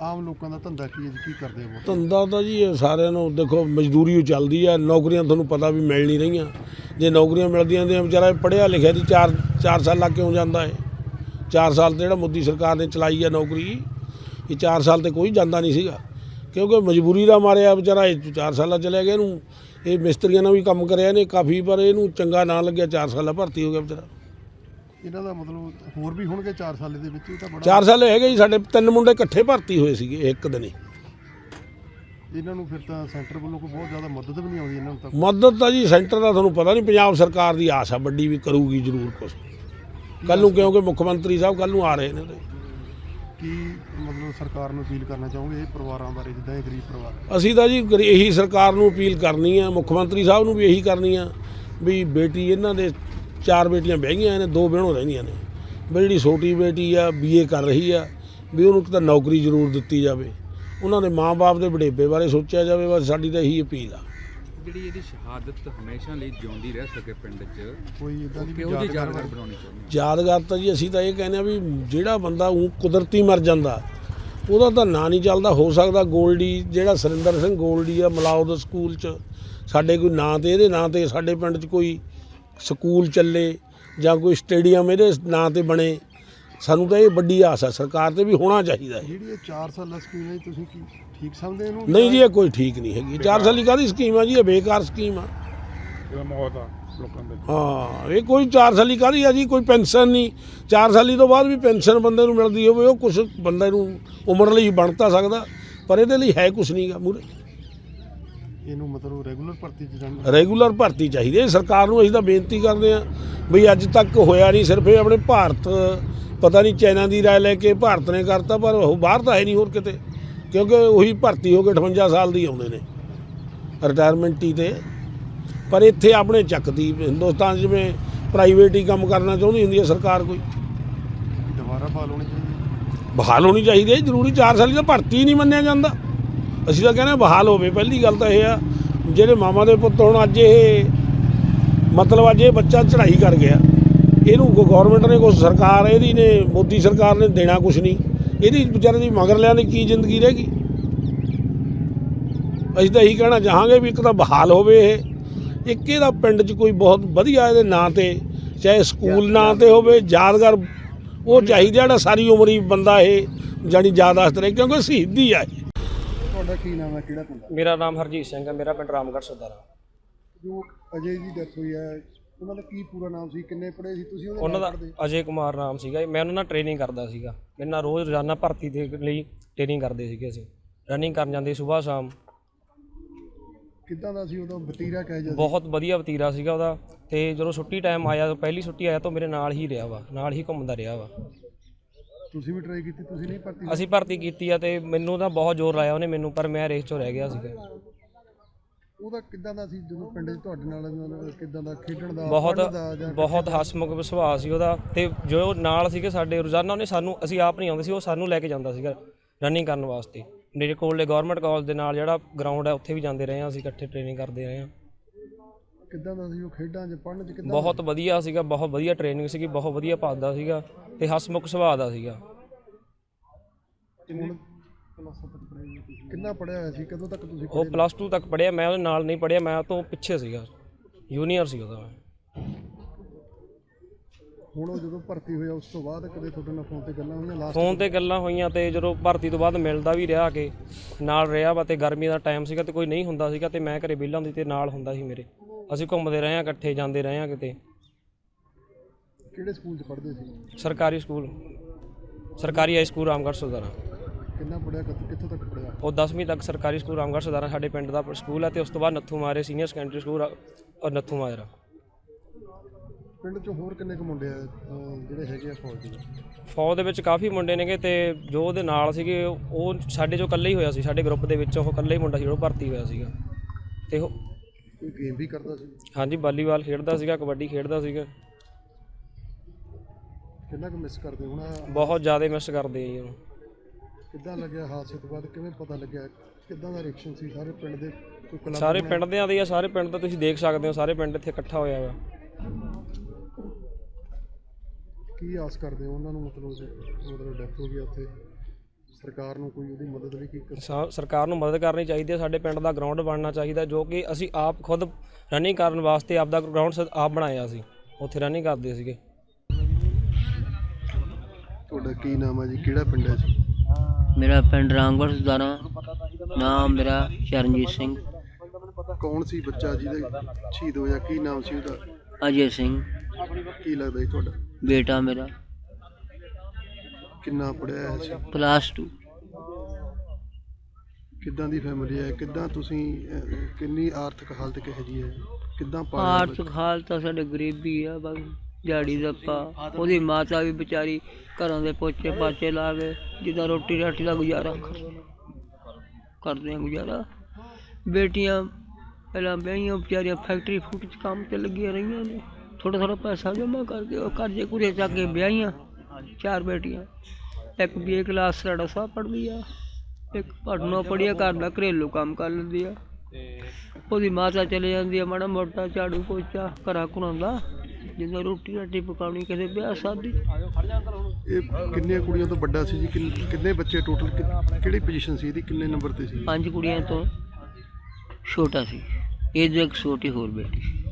ਆਮ ਲੋਕਾਂ ਦਾ ਧੰਦਾ ਕੀ ਹੈ ਜੀ? ਕੀ ਕਰਦੇ ਹੋ ਧੰਦਾ ਤਾਂ ਜੀ ਇਹ ਸਾਰਿਆਂ ਨੂੰ ਦੇਖੋ ਮਜ਼ਦੂਰੀ ਓ ਚੱਲਦੀ ਆ ਨੌਕਰੀਆਂ ਤੁਹਾਨੂੰ ਪਤਾ ਵੀ ਮਿਲ ਨਹੀਂ ਰਹੀਆਂ। ਜੇ ਨੌਕਰੀਆਂ ਮਿਲਦੀਆਂ ਤੇ ਵਿਚਾਰਾ ਪੜ੍ਹਿਆ ਲਿਖਿਆ ਦੀ 4 4 ਸਾਲ ਲੱਗ ਕਿਉਂ ਜਾਂਦਾ ਹੈ 4 ਸਾਲ ਤੇ ਜਿਹੜਾ ਮੋਦੀ ਸਰਕਾਰ ਨੇ ਚਲਾਈ ਆ ਨੌਕਰੀ ਇਹ 4 ਸਾਲ ਤੇ ਕੋਈ ਜਾਂਦਾ ਨਹੀਂ ਸੀਗਾ। ਕਿਉਂਕਿ ਮਜਬੂਰੀ ਦਾ ਮਾਰਿਆ ਵਿਚਾਰਾ ਇਹ 4 ਸਾਲਾਂ ਚਲਿਆ ਗਿਆ ਇਹਨੂੰ। ਇਹ ਮਿਸਤਰੀਆਂ ਨਾਲ ਵੀ ਕੰਮ ਕਰਿਆ ਇਹਨੇ ਕਾਫੀ ਪਰ ਇਹਨੂੰ ਚੰਗਾ ਨਾ ਲੱਗਿਆ 4 ਸਾਲਾਂ ਭਰਤੀ ਹੋ ਗਿਆ ਵਿਚਾਰਾ। ਇਹਨਾਂ ਦਾ ਮਤਲਬ ਹੋਰ ਵੀ ਹੋਣਗੇ 4 ਸਾਲੇ ਦੇ ਵਿੱਚ ਇਹ ਤਾਂ ਬੜਾ 4 ਸਾਲ ਹੈਗੇ ਜੀ ਸਾਡੇ ਤਿੰਨ ਮੁੰਡੇ ਇਕੱਠੇ ਭਰਤੀ ਹੋਏ ਸੀਗੇ ਇੱਕ ਦਿਨ ਹੀ। ਇਹਨਾਂ ਨੂੰ ਫਿਰ ਤਾਂ ਸੈਂਟਰ ਵੱਲੋਂ ਕੋਈ ਬਹੁਤ ਜ਼ਿਆਦਾ ਮਦਦ ਵੀ ਨਹੀਂ ਆਉਂਦੀ ਇਹਨਾਂ ਨੂੰ ਤਾਂ। ਮਦਦ ਤਾਂ ਜੀ ਸੈਂਟਰ ਦਾ ਤੁਹਾਨੂੰ ਪਤਾ ਨਹੀਂ ਪੰਜਾਬ ਸਰਕਾਰ ਦੀ ਆਸ ਆ ਵੱਡੀ ਵੀ ਕਰੂਗੀ ਜ਼ਰੂਰ ਕੁਝ ਕੱਲ ਨੂੰ ਕਿਉਂਕਿ ਮੁੱਖ ਮੰਤਰੀ ਸਾਹਿਬ ਕੱਲ ਨੂੰ ਆ ਰਹੇ ਨੇ ਉਹਦੇ। ਕੀ ਮਤਲਬ ਸਰਕਾਰ ਨੂੰ ਅਪੀਲ ਕਰਨਾ ਚਾਹੋਗੇ ਇਹ ਪਰਿਵਾਰਾਂ ਬਾਰੇ, ਜਿੱਦਾਂ ਇਹ ਗਰੀਬ ਪਰਿਵਾਰ? ਅਸੀਂ ਤਾਂ ਜੀ ਗਰੀ- ਇਹੀ ਸਰਕਾਰ ਨੂੰ ਅਪੀਲ ਕਰਨੀ ਆ, ਮੁੱਖ ਮੰਤਰੀ ਸਾਹਿਬ ਨੂੰ ਵੀ ਇਹੀ ਕਰਨੀ ਆ, ਵੀ ਬੇਟੀ ਇਹਨਾਂ ਦੇ ਚਾਰ ਬੇਟੀਆਂ ਵਿਆਹੀਆਂ ਨੇ, ਦੋ ਬਹਿਣੋਂ ਰਹਿੰਦੀਆਂ ਨੇ। ਵੀ ਜਿਹੜੀ ਛੋਟੀ ਬੇਟੀ ਆ ਬੀਏ ਕਰ ਰਹੀ ਆ, ਵੀ ਉਹਨੂੰ ਤਾਂ ਨੌਕਰੀ ਜ਼ਰੂਰ ਦਿੱਤੀ ਜਾਵੇ। ਉਹਨਾਂ ਦੇ ਮਾਪੇ ਦੇ ਵਡੇਪੇ ਬਾਰੇ ਸੋਚਿਆ ਜਾਵੇ, ਬਸ ਸਾਡੀ ਤਾਂ ਇਹੀ ਅਪੀਲ ਆ। ਜਿਹੜੀ ਇਹਦੀ ਸ਼ਹਾਦਤ ਹਮੇਸ਼ਾ ਲਈ ਜਿਉਂਦੀ ਰਹਿ ਸਕੇ ਪਿੰਡ 'ਚ ਕੋਈ ਇਦਾਂ ਦੀ ਵੀ ਕਿਉਂ ਦੀ ਯਾਦਗਾਰ ਬਣਾਉਣੀ ਚਾਹੁੰਦੇ ਹੋ? ਯਾਦਗਾਰ ਤਾਂ ਜੀ ਅਸੀਂ ਤਾਂ ਇਹ ਕਹਿੰਦੇ ਆ ਵੀ ਜਿਹੜਾ ਬੰਦਾ ਉਹ ਕੁਦਰਤੀ ਮਰ ਜਾਂਦਾ ਉਹਦਾ ਤਾਂ ਨਾਂ ਨਹੀਂ ਚੱਲਦਾ ਹੋ ਸਕਦਾ ਗੋਲਡੀ ਜਿਹੜਾ ਸੁਰਿੰਦਰ ਸਿੰਘ ਗੋਲਡੀ ਆ ਮਲਾਉਦ ਸਕੂਲ 'ਚ ਸਾਡੇ ਕੋਈ ਨਾਂ ਤੇ ਇਹਦੇ ਨਾਂ ਤੇ ਸਾਡੇ ਪਿੰਡ 'ਚ ਕੋਈ ਸਕੂਲ ਚੱਲੇ ਜਾਂ ਕੋਈ ਸਟੇਡੀਅਮ ਇਹਦੇ ਨਾਂ ਤੇ ਬਣੇ ਸਾਨੂੰ ਤਾਂ ਇਹ ਵੱਡੀ ਆਸ ਆ ਸਰਕਾਰ ਤੇ ਵੀ ਹੋਣਾ ਚਾਹੀਦਾ ਜਿਹੜੀ ਇਹ 4 ਸਾਲਾ ਸਕੀਮ ਹੈ ਤੁਸੀਂ ਕੀ ਠੀਕ ਸਮਝਦੇ ਇਹਨੂੰ? ਨਹੀਂ ਜੀ ਇਹ ਕੋਈ ਠੀਕ ਨਹੀਂ ਹੈਗੀ। ਚਾਰ ਸਾਲੀ ਕਾਹਦੀ ਸਕੀਮ ਆ ਜੀ ਇਹ ਬੇਕਾਰ ਸਕੀਮ ਆ। ਇਹਦਾ ਮੌਤ ਆ ਲੋਕਾਂ ਦੇ। ਹਾਂ ਇਹ ਕੋਈ ਚਾਰ ਸਾਲੀ ਕਾਹਦੀ ਆ ਜੀ ਕੋਈ ਪੈਨਸ਼ਨ ਨਹੀਂ। ਚਾਰ ਸਾਲੀ ਤੋਂ ਬਾਅਦ ਵੀ ਪੈਨਸ਼ਨ ਬੰਦੇ ਨੂੰ ਮਿਲਦੀ ਹੋਵੇ ਉਹ ਕੁਝ ਬੰਦੇ ਨੂੰ ਉਮਰ ਲਈ ਬਣ ਤਾਂ ਸਕਦਾ ਪਰ ਇਹਦੇ ਲਈ ਹੈ ਕੁਝ ਨਹੀਂਗਾ ਮੂਰੇ ਇਹਨੂੰ ਮਤਲਬ ਰੈਗੂਲਰ ਭਰਤੀ ਚ ਜਾਣ ਰੈਗੂਲਰ ਭਰਤੀ ਚਾਹੀਦੀ ਹੈ। ਸਰਕਾਰ ਨੂੰ ਅਸੀਂ ਤਾਂ ਬੇਨਤੀ ਕਰਦੇ ਹਾਂ ਵੀ ਅੱਜ ਤੱਕ ਹੋਇਆ ਨਹੀਂ ਸਿਰਫ ਇਹ ਆਪਣੇ ਭਾਰਤ ਪਤਾ ਨਹੀਂ ਚਾਈਨਾ ਦੀ ਰਾਏ ਲੈ ਕੇ ਭਾਰਤ ਨੇ ਕਰਤਾ ਪਰ ਉਹ ਬਾਹਰ ਤਾਂ ਹੈ ਨਹੀਂ ਹੋਰ ਕਿਤੇ। ਕਿਉਂਕਿ ਉਹੀ ਭਰਤੀ ਹੋ ਕੇ 58 ਸਾਲ ਦੀ ਆਉਂਦੇ ਨੇ ਰਿਟਾਇਰਮੈਂਟੀ ਤੇ। ਪਰ ਇੱਥੇ ਆਪਣੇ ਚੱਕਦੀ ਹਿੰਦੁਸਤਾਨ ਜਿਵੇਂ ਪ੍ਰਾਈਵੇਟ ਹੀ ਕੰਮ ਕਰਨਾ ਚਾਹੁੰਦੀ ਹੁੰਦੀ ਹੈ ਸਰਕਾਰ ਕੋਈ। ਦੁਬਾਰਾ ਬਹਾਲ ਹੋਣੀ ਚਾਹੀਦੀ ਬਹਾਲ ਹੋਣੀ ਚਾਹੀਦੀ ਹੈ ਜ਼ਰੂਰੀ 4 ਸਾਲੀ ਤਾਂ ਭਰਤੀ ਹੀ ਨਹੀਂ ਮੰਨਿਆ ਜਾਂਦਾ। ਅਸੀਂ ਤਾਂ ਕਹਿੰਦੇ ਹਾਂ ਬਹਾਲ ਹੋਵੇ ਪਹਿਲੀ ਗੱਲ ਤਾਂ ਇਹ ਆ ਜਿਹੜੇ ਮਾਮਾ ਦੇ ਪੁੱਤ ਹੁਣ ਅੱਜ ਇਹ ਮਤਲਬ ਅੱਜ ਇਹ ਬੱਚਾ ਚੜ੍ਹਾਈ ਕਰ ਗਿਆ। ਇਹਨੂੰ ਗਵਰਨਮੈਂਟ ਨੇ ਕੁਛ ਸਰਕਾਰ ਇਹਦੀ ਨੇ ਮੋਦੀ ਸਰਕਾਰ ਨੇ ਦੇਣਾ ਕੁਛ ਨਹੀਂ। ਇਹਦੀ ਵਿਚਾਰੇ ਦੀ ਮਗਰ ਲਿਆਂ ਦੀ ਕੀ ਜ਼ਿੰਦਗੀ ਰਹੇਗੀ ਅਸੀਂ ਤਾਂ ਇਹੀ ਕਹਿਣਾ ਚਾਹਾਂਗੇ ਵੀ ਇੱਕ ਤਾਂ ਬਹਾਲ ਹੋਵੇ ਇਹ। ਇੱਕ ਇਹਦਾ ਪਿੰਡ 'ਚ ਕੋਈ ਬਹੁਤ ਵਧੀਆ ਇਹਦੇ ਨਾਂ ਤੇ ਚਾਹੇ ਸਕੂਲ ਨਾਂ ਤੇ ਹੋਵੇ ਯਾਦਗਾਰ ਉਹ ਚਾਹੀਦਾ ਜਿਹੜਾ ਸਾਰੀ ਉਮਰ ਹੀ ਬੰਦਾ ਇਹ ਜਾਣੀ ਯਾਦਾਸ਼ਤ ਰਹੇ ਕਿਉਂਕਿ ਸ਼ਹੀਦੀ ਆ ਇਹ। ਤੁਹਾਡਾ ਕੀ ਨਾਮ ਹੈ? ਕਿਹੜਾ ਪਿੰਡ? ਮੇਰਾ ਨਾਮ ਹਰਜੀਤ ਸਿੰਘ ਹੈ ਮੇਰਾ ਪਿੰਡ ਰਾਮਗੜ੍ਹ ਸਰਦਾਰਾ ਜੋ ਅਜੇ ਦੀ ਡੈਥ ਹੋਈ ਹੈ ਉਹਨਾਂ ਦਾ ਕੀ ਪੂਰਾ ਨਾਮ ਸੀ ਕਿੰਨੇ ਪੜ੍ਹੇ ਸੀ ਤੁਸੀਂ ਉਹਦੇ ਉਹਨਾਂ ਦਾ ਪੜ੍ਹਦੇ? ਅਜੇ ਕੁਮਾਰ ਨਾਮ ਸੀਗਾ ਮੈਂ ਉਹਨਾਂ ਨਾਲ ਟ੍ਰੇਨਿੰਗ ਕਰਦਾ ਸੀਗਾ। ਮੇਰੇ ਨਾਲ ਰੋਜ਼ ਰੋਜ਼ਾਨਾ ਭਰਤੀ ਦੇ ਲਈ ਟ੍ਰੇਨਿੰਗ ਕਰਦੇ ਸੀਗੇ ਅਸੀਂ। ਰਨਿੰਗ ਕਰਨ ਜਾਂਦੇ ਸਵੇਰ ਸ਼ਾਮ। ਕਿੱਦਾਂ ਦਾ ਸੀ ਉਹਦਾ ਵਤੀਰਾ ਕਹਿ ਜਾ ਬਹੁਤ ਵਧੀਆ ਵਤੀਰਾ ਸੀਗਾ ਉਹਦਾ। ਤੇ ਜਦੋਂ ਛੁੱਟੀ ਟਾਈਮ ਆਇਆ ਪਹਿਲੀ ਛੁੱਟੀ ਆਇਆ ਤਾਂ ਮੇਰੇ ਨਾਲ ਹੀ ਰਿਹਾ ਵਾ ਨਾਲ ਹੀ ਘੁੰਮਦਾ ਰਿਹਾ ਵਾ। ਤੁਸੀਂ ਵੀ ਟਰਾਈ ਕੀਤੀ ਤੁਸੀਂ ਨਹੀਂ ਭਰਤੀ? ਅਸੀਂ ਭਰਤੀ ਕੀਤੀ ਆ ਤੇ ਮੈਨੂੰ ਤਾਂ ਬਹੁਤ ਜ਼ੋਰ ਲਾਇਆ ਉਹਨੇ ਮੈਨੂੰ ਪਰ ਮੈਂ ਰੇਸ 'ਚੋਂ ਰਹਿ ਗਿਆ ਸੀਗਾ। ਉਹਦਾ ਕਿੱਦਾਂ ਦਾ ਸੀ ਜਦੋਂ ਪਿੰਡ 'ਚ ਤੁਹਾਡੇ ਨਾਲ ਕਿੱਦਾਂ ਦਾ ਖੇਡਣ ਦਾ ਬਹੁਤ ਬਹੁਤ ਹਸਮੁਖ ਸੁਭਾਅ ਸੀ ਉਹਦਾ। ਤੇ ਜੋ ਨਾਲ ਸੀਗੇ ਸਾਡੇ ਰੋਜ਼ਾਨਾ ਉਹਨੇ ਸਾਨੂੰ ਅਸੀਂ ਆਪ ਨਹੀਂ ਆਉਂਦੇ ਸੀ ਉਹ ਸਾਨੂੰ ਲੈ ਕੇ ਜਾਂਦਾ ਸੀਗਾ ਰਨਿੰਗ ਕਰਨ ਵਾਸਤੇ। ਮੇਰੇ ਕੋਲੇ ਗਵਰਨਮੈਂਟ ਕਾਲਜ ਦੇ ਨਾਲ ਜਿਹੜਾ ਗਰਾਊਂਡ ਹੈ ਉੱਥੇ ਵੀ ਜਾਂਦੇ ਰਹੇ ਹਾਂ ਅਸੀਂ ਇਕੱਠੇ ਟ੍ਰੇਨਿੰਗ ਕਰਦੇ ਰਹੇ ਹਾਂ। ਕਿੱਦਾਂ ਦਾ ਸੀ ਉਹ ਖੇਡਾਂ 'ਚ ਪੜ੍ਹਨ 'ਚ ਕਿੱਦਾਂ ਬਹੁਤ ਵਧੀਆ ਸੀਗਾ ਬਹੁਤ ਵਧੀਆ ਟ੍ਰੇਨਿੰਗ ਸੀਗੀ ਬਹੁਤ ਵਧੀਆ ਭੱਜਦਾ ਸੀਗਾ ਤੇ ਹਸਮੁਖ ਸੁਭਾਅ ਦਾ ਸੀਗਾ। ਕਿੰਨਾ ਹੋਇਆ ਸੀ? ਕਦੋਂ ਤੱਕ ਤੁਸੀਂ ਉਹ ਪਲੱਸ 2 ਤੱਕ ਪੜ੍ਹਿਆ ਮੈਂ ਉਹਦੇ ਨਾਲ ਨਹੀਂ ਪੜ੍ਹਿਆ ਮੈਂ ਉਹ ਤੋਂ ਪਿੱਛੇ ਸੀਗਾ। ਜੂਨੀਅਰ ਸੀ ਉਹਦਾ ਹੁਣ ਉਹ ਜਦੋਂ ਭਰਤੀ ਹੋਇਆ ਉਸ ਤੋਂ ਬਾਅਦ ਕਦੇ ਤੁਹਾਡੇ ਨਾਲ ਫੋਨ ਤੇ ਗੱਲਾਂ ਹੋਈਆਂ? ਲਾਸਟ ਫੋਨ ਤੇ ਗੱਲਾਂ ਹੋਈਆਂ ਤੇ ਜਦੋਂ ਭਰਤੀ ਤੋਂ ਬਾਅਦ ਮਿਲਦਾ ਵੀ ਰਿਹਾ ਕਿ ਨਾਲ ਰਿਹਾ ਵਾ ਤੇ ਗਰਮੀ ਦਾ ਟਾਈਮ ਸੀਗਾ ਤੇ ਕੋਈ ਨਹੀਂ ਹੁੰਦਾ ਸੀਗਾ ਤੇ ਮੈਂ ਘਰੇ ਵਿਹਲਾ ਹੁੰਦੀ ਤੇ ਨਾਲ ਹੁੰਦਾ ਸੀ ਮੇਰੇ। ਅਸੀਂ ਘੁੰਮਦੇ ਰਹੇ ਹਾਂ ਇਕੱਠੇ ਜਾਂਦੇ ਰਹੇ ਹਾਂ ਕਿਤੇ। ਕਿਹੜੇ ਸਕੂਲ 'ਚ ਪੜ੍ਹਦੇ ਸੀ? ਸਰਕਾਰੀ ਸਕੂਲ ਸਰਕਾਰੀ ਹਾਈ ਸਕੂਲ ਰਾਮਗੜ੍ਹ ਸੁਦਾਰਾ ਕਿੰਨਾ ਪੜ੍ਹਿਆ ਕਦ- ਕਿੱਥੋਂ ਤੱਕ ਪੜ੍ਹਿਆ? ਉਹ 10ਵੀਂ ਤੱਕ ਸਰਕਾਰੀ ਸਕੂਲ ਰਾਮਗੜ੍ਹ ਸੁਦਾਰਾ ਸਾਡੇ ਪਿੰਡ ਦਾ ਸਕੂਲ ਹੈ ਤੇ ਉਸ ਤੋਂ ਬਾਅਦ ਨੱਥੂ ਮਾਰੇ ਸੀਨੀਅਰ ਸੈਕੰਡਰੀ ਸਕੂਲ ਔਰ ਨੱਥੂ ਮਾਜਰਾ। ਪਿੰਡ 'ਚ ਹੋਰ ਕਿੰਨੇ ਕੁ ਮੁੰਡੇ ਆ ਅਹ, ਜਿਹੜੇ ਹੈਗੇ ਆ ਫੌਜ ਦੇ? ਫੌਜ ਦੇ ਵਿੱਚ ਕਾਫੀ ਮੁੰਡੇ ਨੇਗੇ ਤੇ ਜੋ ਉਹਦੇ ਨਾਲ ਸੀਗੇ ਉਹ ਸਾਡੇ ਚੋਂ ਇਕੱਲੇ ਹੀ ਹੋਇਆ ਸੀ ਸਾਡੇ ਗਰੁੱਪ ਦੇ ਵਿੱਚ ਉਹ ਇਕੱਲੇ ਹੀ ਮੁੰਡਾ ਸੀ ਜਿਹੜਾ ਭਰਤੀ ਹੋਇਆ ਸੀਗਾ। ਤੇ ਉਹ ਕੋਈ ਗੇਮ ਵੀ ਕਰਦਾ ਸੀ? ਹਾਂਜੀ ਵਾਲੀਬਾਲ ਖੇਡਦਾ ਸੀਗਾ ਕਬੱਡੀ ਖੇਡਦਾ ਸੀਗਾ। ਕਿੰਨਾ ਕੁ ਮਿਸ ਕਰਦੇ ਹੁਣ ਬਹੁਤ ਜ਼ਿਆਦਾ ਮਿਸ ਕਰਦੇ ਆ ਜੀ ਉਹਨੂੰ ਕਿੱਦਾਂ ਲੱਗਿਆ ਹਾਦਸੇ ਤੋਂ ਬਾਅਦ? ਕਿਵੇਂ ਪਤਾ ਲੱਗਿਆ? ਕਿੱਦਾਂ ਦਾ ਰਿਐਕਸ਼ਨ ਸੀ? ਸਾਰੇ ਪਿੰਡ ਦੇ ਕੋਈ ਕਲੱਬ ਸਾਰੇ ਪਿੰਡ ਦੇ ਆਦੇ ਆ ਸਾਰੇ ਪਿੰਡ ਤੋਂ ਤੁਸੀਂ ਦੇਖ ਸਕਦੇ ਹੋ ਸਾਰੇ ਪਿੰਡ ਇੱਥੇ ਇਕੱਠਾ ਹੋਇਆ ਵਾ। ਕੀ ਆਸ ਕਰਦੇ ਹੋ ਉਹਨਾਂ ਨੂੰ? ਮਤਲਬ ਜੇ ਮਤਲਬ ਡੈਥ ਹੋ ਗਈ ਆ ਉੱਥੇ ਸਰਕਾਰ ਨੂੰ ਕੋਈ ਉਹਦੀ ਮਦਦ ਵੀ ਕੀ ਸਾ- ਸਰਕਾਰ ਨੂੰ ਮਦਦ ਕਰਨੀ ਚਾਹੀਦੀ ਹੈ ਸਾਡੇ ਪਿੰਡ ਦਾ ਗਰਾਊਂਡ ਬਣਨਾ ਚਾਹੀਦਾ ਜੋ ਕਿ ਅਸੀਂ ਆਪ ਖੁਦ ਰਨਿੰਗ ਕਰਨ ਵਾਸਤੇ ਆਪ ਦਾ ਗਰਾਊਂਡ ਆਪ ਬਣਾਇਆ ਸੀ। ਉੱਥੇ ਰਨਿੰਗ ਕਰਦੇ ਸੀਗੇ। ਤੁਹਾਡਾ ਕੀ ਨਾਮ ਹੈ ਜੀ? ਕਿਹੜਾ ਪਿੰਡ ਹੈ ਜੀ? ਮੇਰਾ ਪਿੰਡ ਰਾਮਗੜ੍ਹ ਸੁਦਾਰਾ ਨਾਮ ਮੇਰਾ ਚਰਨਜੀਤ ਸਿੰਘ। ਕੌਣ ਸੀ ਬੱਚਾ ਜਿਹਦੇ ਸ਼ਹੀਦ ਹੋਇਆ? ਕੀ ਨਾਮ ਸੀ ਉਹਦਾ? ਅਜੇ ਸਿੰਘ। ਕੀ ਲੱਗਦਾ ਜੀ ਤੁਹਾਡਾ? ਬੇਟਾ ਮੇਰਾ। ਕਿੰਨਾ ਪੜਿਆ ਹੈ ਸੀ? ਪਲੱਸ 2 ਕਿੱਦਾਂ ਦੀ ਫੈਮਿਲੀ ਹੈ? ਕਿੱਦਾਂ ਤੁਸੀਂ ਅਹ, ਕਿੰਨੀ ਆਰਥਿਕ ਹਾਲਤ ਕਿਹੋ ਜੀ ਹੈ? ਕਿੱਦਾਂ ਪਾਲਿਆ ਆਰਥਿਕ ਹਾਲਤ ਤਾਂ ਸਾਡੇ ਗਰੀਬੀ ਆ ਬਸ। ਦਿਹਾੜੀ ਦੱਪਾ ਉਹਦੀ ਮਾਤਾ ਵੀ ਵਿਚਾਰੀ ਘਰਾਂ ਦੇ ਪੋਚੇ ਪਾਚੇ ਲਾ ਕੇ ਜਿੱਦਾਂ ਰੋਟੀ ਰਾਟੀ ਦਾ ਗੁਜ਼ਾਰਾ ਕਰ- ਕਰਦੇ ਆ ਗੁਜ਼ਾਰਾ। ਬੇਟੀਆਂ ਪਹਿਲਾਂ ਵਿਆਹੀਆਂ ਵਿਚਾਰੀਆਂ ਫੈਕਟਰੀ ਫੂਟ 'ਚ ਕੰਮ ਤੇ ਲੱਗੀਆਂ ਰਹੀਆਂ ਨੇ। ਥੋੜਾ ਥੋੜਾ ਪੈਸਾ ਜਮ੍ਹਾਂ ਕਰਕੇ ਉਹ ਕਰਜ਼ੇ ਕੁਰੇ ਚੱਕ ਕੇ ਵਿਆਹੀਆਂ। ਚਾਰ ਬੇਟੀਆਂ। ਇੱਕ ਬੀਏ ਕਲਾਸ ਸਾਡਾ ਸਭ ਪੜ੍ਹਦੀ ਆ ਇੱਕ ਪੜਨੋਂ ਪੜ੍ਹੀਆ ਘਰ ਦਾ ਘਰੇਲੂ ਕੰਮ ਕਰ ਲੈਂਦੀ ਆ। ਉਹਦੀ ਮਾਤਾ ਚਲੇ ਜਾਂਦੀ ਆ ਮਾੜਾ ਮੋਟਾ ਝਾੜੂ ਪੋਚਾ ਘਰਾਂ ਘੁਰਾਂ ਦਾ। ਜਿੰਨਾ ਰੋਟੀ ਰਾਟੀ ਪਕਾਉਣੀ ਕਿਸੇ ਵਿਆਹ ਸ਼ਾਦੀ। ਇਹ ਕਿੰਨੀਆਂ ਕੁੜੀਆਂ ਤੋਂ ਵੱਡਾ ਸੀ ਜੀ? ਕਿੰਨ- ਕਿੰਨੇ ਬੱਚੇ ਟੋਟਲ ਕਿਹੜੀ ਪੋਜੀਸ਼ਨ ਸੀ ਇਹਦੀ? ਕਿੰਨੇ ਨੰਬਰ ਤੇ ਸੀ? ਪੰਜ ਕੁੜੀਆਂ ਤੋਂ ਛੋਟਾ ਸੀ। ਇਹ ਇੱਕ ਛੋਟੀ ਹੋਰ ਬੇਟੀ ਸੀ।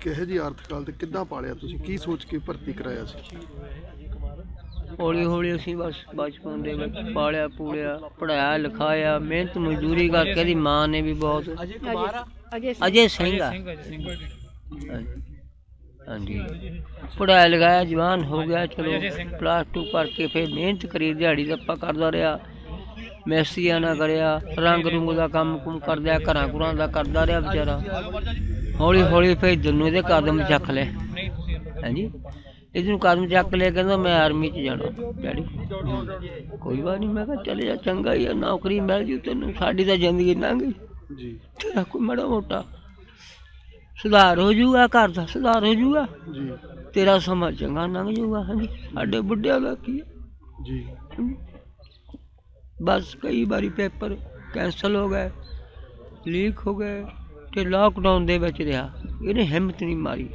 ਕਿਹੋ ਜੀ ਆਰਥਿਕ ਹਾਲਤ ਕਿੱਦਾਂ ਪਾਲਿਆ ਤੁਸੀਂ? ਕੀ ਸੋਚ ਕੇ ਭਰਤੀ ਕਰਾਇਆ ਸੀ? ਹੌਲੀ ਹੌਲੀ ਅਸੀਂ ਬਸ ਬਚਪਨ ਦੇ ਵਿੱਚ ਪਾਲਿਆ ਪੂਲਿਆ ਪੜਾਇਆ ਲਿਖਾਇਆ ਮਿਹਨਤ ਮਜ਼ਦੂਰੀ ਕਰਕੇ ਦੀ ਮਾਂ ਨੇ ਵੀ ਬਹੁਤ ਅਜੇ ਸਿੰਘ। ਆ। ਹਾਂਜੀ। ਪੜਾਇਆ ਲਗਾਇਆ ਜਵਾਨ ਹੋ ਗਿਆ ਚਲੋ ਪਲੱਸ 2 ਕਰਕੇ ਫਿਰ ਮਿਹਨਤ ਕਰੀ ਦਿਹਾੜੀ ਦੱਪਾ ਕਰਦਾ ਰਿਹਾ। ਮੈਸੀਆਂ ਨਾ ਕਰਿਆ ਰੰਗ ਰੁੰਗ ਦਾ ਕੰਮ ਕੁਮ ਕਰਦਾ ਘਰਾਂ ਘੁਰਾਂ ਦਾ ਕਰਦਾ ਰਿਹਾ ਵਿਚਾਰਾ। ਹੌਲੀ ਹੌਲੀ ਫਿਰ ਦਨੂੰ ਇਹਦੇ ਕਦਮ ਚੱਕ ਲਏ। ਹਾਂਜੀ? ਇਹਨੂੰ ਕਦਮ ਚੱਕ ਲਿਆ ਕਹਿੰਦਾ ਮੈਂ ਆਰਮੀ 'ਚ ਜਾਣਾ। ਡੈਡੀ ਕੋਈ ਬਾਤ ਨਹੀਂ ਮੈਂ ਕਿਹਾ ਚਲੇ ਜਾ ਚੰਗਾ ਹੀ ਆ ਨੌਕਰੀ ਮਿਲ ਜੂ ਤੈਨੂੰ ਸਾਡੀ ਤਾਂ ਜ਼ਿੰਦਗੀ ਲੰਘ ਗਈ। ਜੀ। ਤੇਰਾ ਕੋਈ ਮਾੜਾ ਮੋਟਾ ਸੁਧਾਰ ਹੋ ਜਾਊਗਾ ਘਰ ਦਾ ਸੁਧਾਰ ਹੋ ਜਾਊਗਾ। ਜੀ। ਤੇਰਾ ਸਮਾਂ ਚੰਗਾ ਲੰਘ ਜਾਊਗਾ ਹਾਂਜੀ। ਸਾਡੇ ਬੁੱਢਿਆਂ ਦਾ ਕੀ ਹੈ? ਜੀ। ਬਸ ਕਈ ਵਾਰੀ ਪੇਪਰ ਕੈਂਸਲ ਹੋ ਗਏ ਲੀਕ ਹੋ ਗਏ ਤੇ ਲਾਕਡਾਊਨ ਦੇ ਵਿੱਚ ਰਿਹਾ। ਇਹਨੇ ਹਿੰਮਤ ਨਹੀਂ ਮਾਰੀ।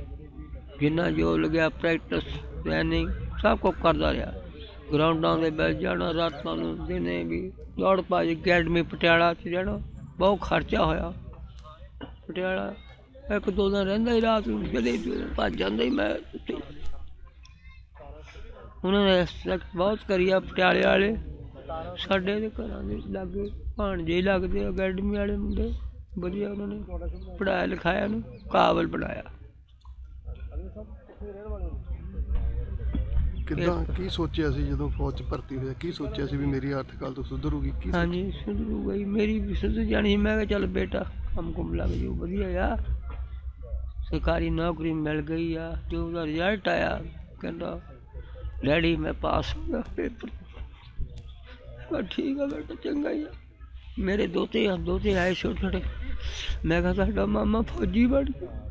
ਜਿੰਨਾ ਜੋ ਲੱਗਿਆ ਪ੍ਰੈਕਟਿਸ ਟ੍ਰੇਨਿੰਗ ਸਭ ਕੁਝ ਕਰਦਾ ਰਿਹਾ। ਗਰਾਊਂਡਾਂ ਦੇ ਵਿੱਚ ਜਾਣਾ ਰਾਤਾਂ ਨੂੰ ਦਿਨੇ ਵੀ ਦੌੜ ਭੱਜ ਅਕੈਡਮੀ ਪਟਿਆਲਾ 'ਚ ਜਾਣਾ ਬਹੁਤ ਖਰਚਾ ਹੋਇਆ। ਪਟਿਆਲਾ ਇੱਕ ਦੋ ਦਿਨ ਰਹਿੰਦਾ ਹੀ, ਰਾਤ ਨੂੰ ਜਦੇ ਭੱਜ ਜਾਂਦਾ ਹੀ ਮੈਂ ਉੱਥੇ। ਉਹਨਾਂ ਨੇ respect ਬਹੁਤ ਕਰੀ ਆ ਪਟਿਆਲੇ ਵਾਲੇ। ਸਾਡੇ ਦੇ ਘਰਾਂ ਦੇ ਲਾਗੇ ਭਾਣਜੇ ਲੱਗਦੇ ਅਕੈਡਮੀ ਵਾਲੇ ਮੁੰਡੇ। ਵਧੀਆ ਉਹਨਾਂ ਨੇ ਪੜਾਇਆ ਲਿਖਾਇਆ ਨੂੰ, ਕਾਬਲ ਬਣਾਇਆ। ਕਿੱਦਾਂ ਕੀ ਸੋਚਿਆ ਸੀ ਜਦੋਂ ਫੌਜ 'ਚ ਭਰਤੀ ਹੋਇਆ? ਕੀ ਸੋਚਿਆ ਸੀ ਵੀ ਮੇਰੀ ਆਰਥਿਕ ਹਾਲਤ ਸੁਧਰੂਗੀ? ਕੀ? ਹਾਂਜੀ ਸੁਧਰੂ ਗਈ ਮੇਰੀ ਵੀ ਸੁਧਰ ਜਾਣੀ ਸੀ। ਮੈਂ ਕਿਹਾ ਚੱਲ ਬੇਟਾ ਕੰਮ ਕੁਮ ਲੱਗ ਜਾਊ ਵਧੀਆ ਆ। ਸਰਕਾਰੀ ਨੌਕਰੀ ਮਿਲ ਗਈ ਆ। ਜੋ ਉਹਦਾ ਰਿਜ਼ਲਟ ਆਇਆ ਕਹਿੰਦਾ ਡੈਡੀ ਮੈਂ ਪਾਸ ਹੋ ਗਿਆ ਪੇਪਰ ਮੈਂ ਕਿਹਾ ਠੀਕ ਆ ਬੇਟਾ ਚੰਗਾ ਹੀ ਆ। ਮੇਰੇ ਦੋਤੇ ਆ ਦੋਤੇ ਆਏ ਛੋਟੇ ਛੋਟੇ ਮੈਂ ਕਿਹਾ ਤੁਹਾਡਾ ਮਾਮਾ ਫੌਜੀ ਬਣ ਗਿਆ।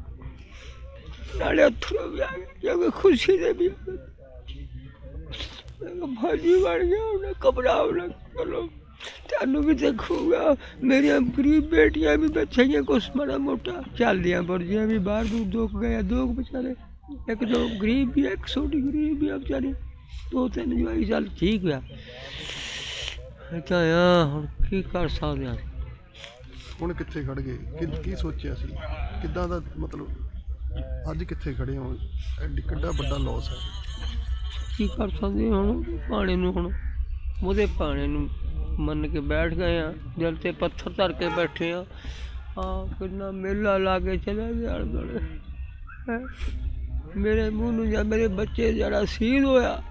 ਨਾਲੇ ਅਥਰੂ ਵੀ ਆ ਗਿਆ। ਜੋ ਖੁਸ਼ੀ ਦੇ ਵੀ ਆ ਗਏ। ਮੈਂ ਬਣ ਗਿਆ, ਉਹਨੇ ਘਬਰਾਉ ਨਾ, ਚਲੋ। ਤੁਹਾਨੂੰ ਵੀ ਦੇਖੂਗਾ। ਮੇਰੀਆਂ ਗਰੀਬ ਬੇਟੀਆਂ ਵੀ ਬੱਚੀਆਂ ਕੁਛ ਮਾੜਾ ਮੋਟਾ ਚੱਲਦੀਆਂ ਪੁਰਜੀਆਂ ਵੀ ਬਾਹਰ ਦੂਰ ਦੁੱਖ ਗਏ ਦੋ ਵਿਚਾਰੇ, ਇੱਕ ਦੋ ਗਰੀਬ ਵੀ ਇੱਕ ਛੋਟੀ ਗਰੀਬ ਵੀ ਆ ਵਿਚਾਰੇ। ਦੋ ਤਿੰਨ ਜਵਾਈ ਚੱਲ ਠੀਕ ਹੋਇਆ ਇਹ ਆ ਹੁਣ ਕੀ ਕਰ ਸਕਦੇ ਆ। ਹੁਣ ਕਿੱਥੇ ਖੜ ਗਏ? ਕੀ ਕੀ ਸੋਚਿਆ ਸੀ? ਕਿੱਦਾਂ ਦਾ ਮਤਲਬ, ਅੱਜ ਕਿੱਥੇ ਖੜੇ ਹੋ? ਐਡੀ ਕਿੱਡਾ ਵੱਡਾ ਲਾਸ ਹੈ। ਕੀ ਕਰ ਸਕਦੇ ਹੁਣ? ਪਾਣੀ ਨੂੰ ਹੁਣ, ਉਹਦੇ ਪਾਣੀ ਨੂੰ ਮੰਨ ਕੇ ਬੈਠ ਗਏ ਆ ਦਿਲ ਤੇ ਪੱਥਰ ਧਰ ਕੇ ਬੈਠੇ ਆ ਆ ਕਿੰਨਾ ਮੇਲਾ ਲਾ ਕੇ ਚਲੇ ਗਿਆ ਆਲੇ ਦੁਆਲੇ ਹੈਂ। ਮੇਰੇ ਮੂੰਹ ਨੂੰ ਜਾਂ ਮੇਰੇ ਬੱਚੇ ਜਿਹੜਾ ਸ਼ਹੀਦ ਹੋਇਆ,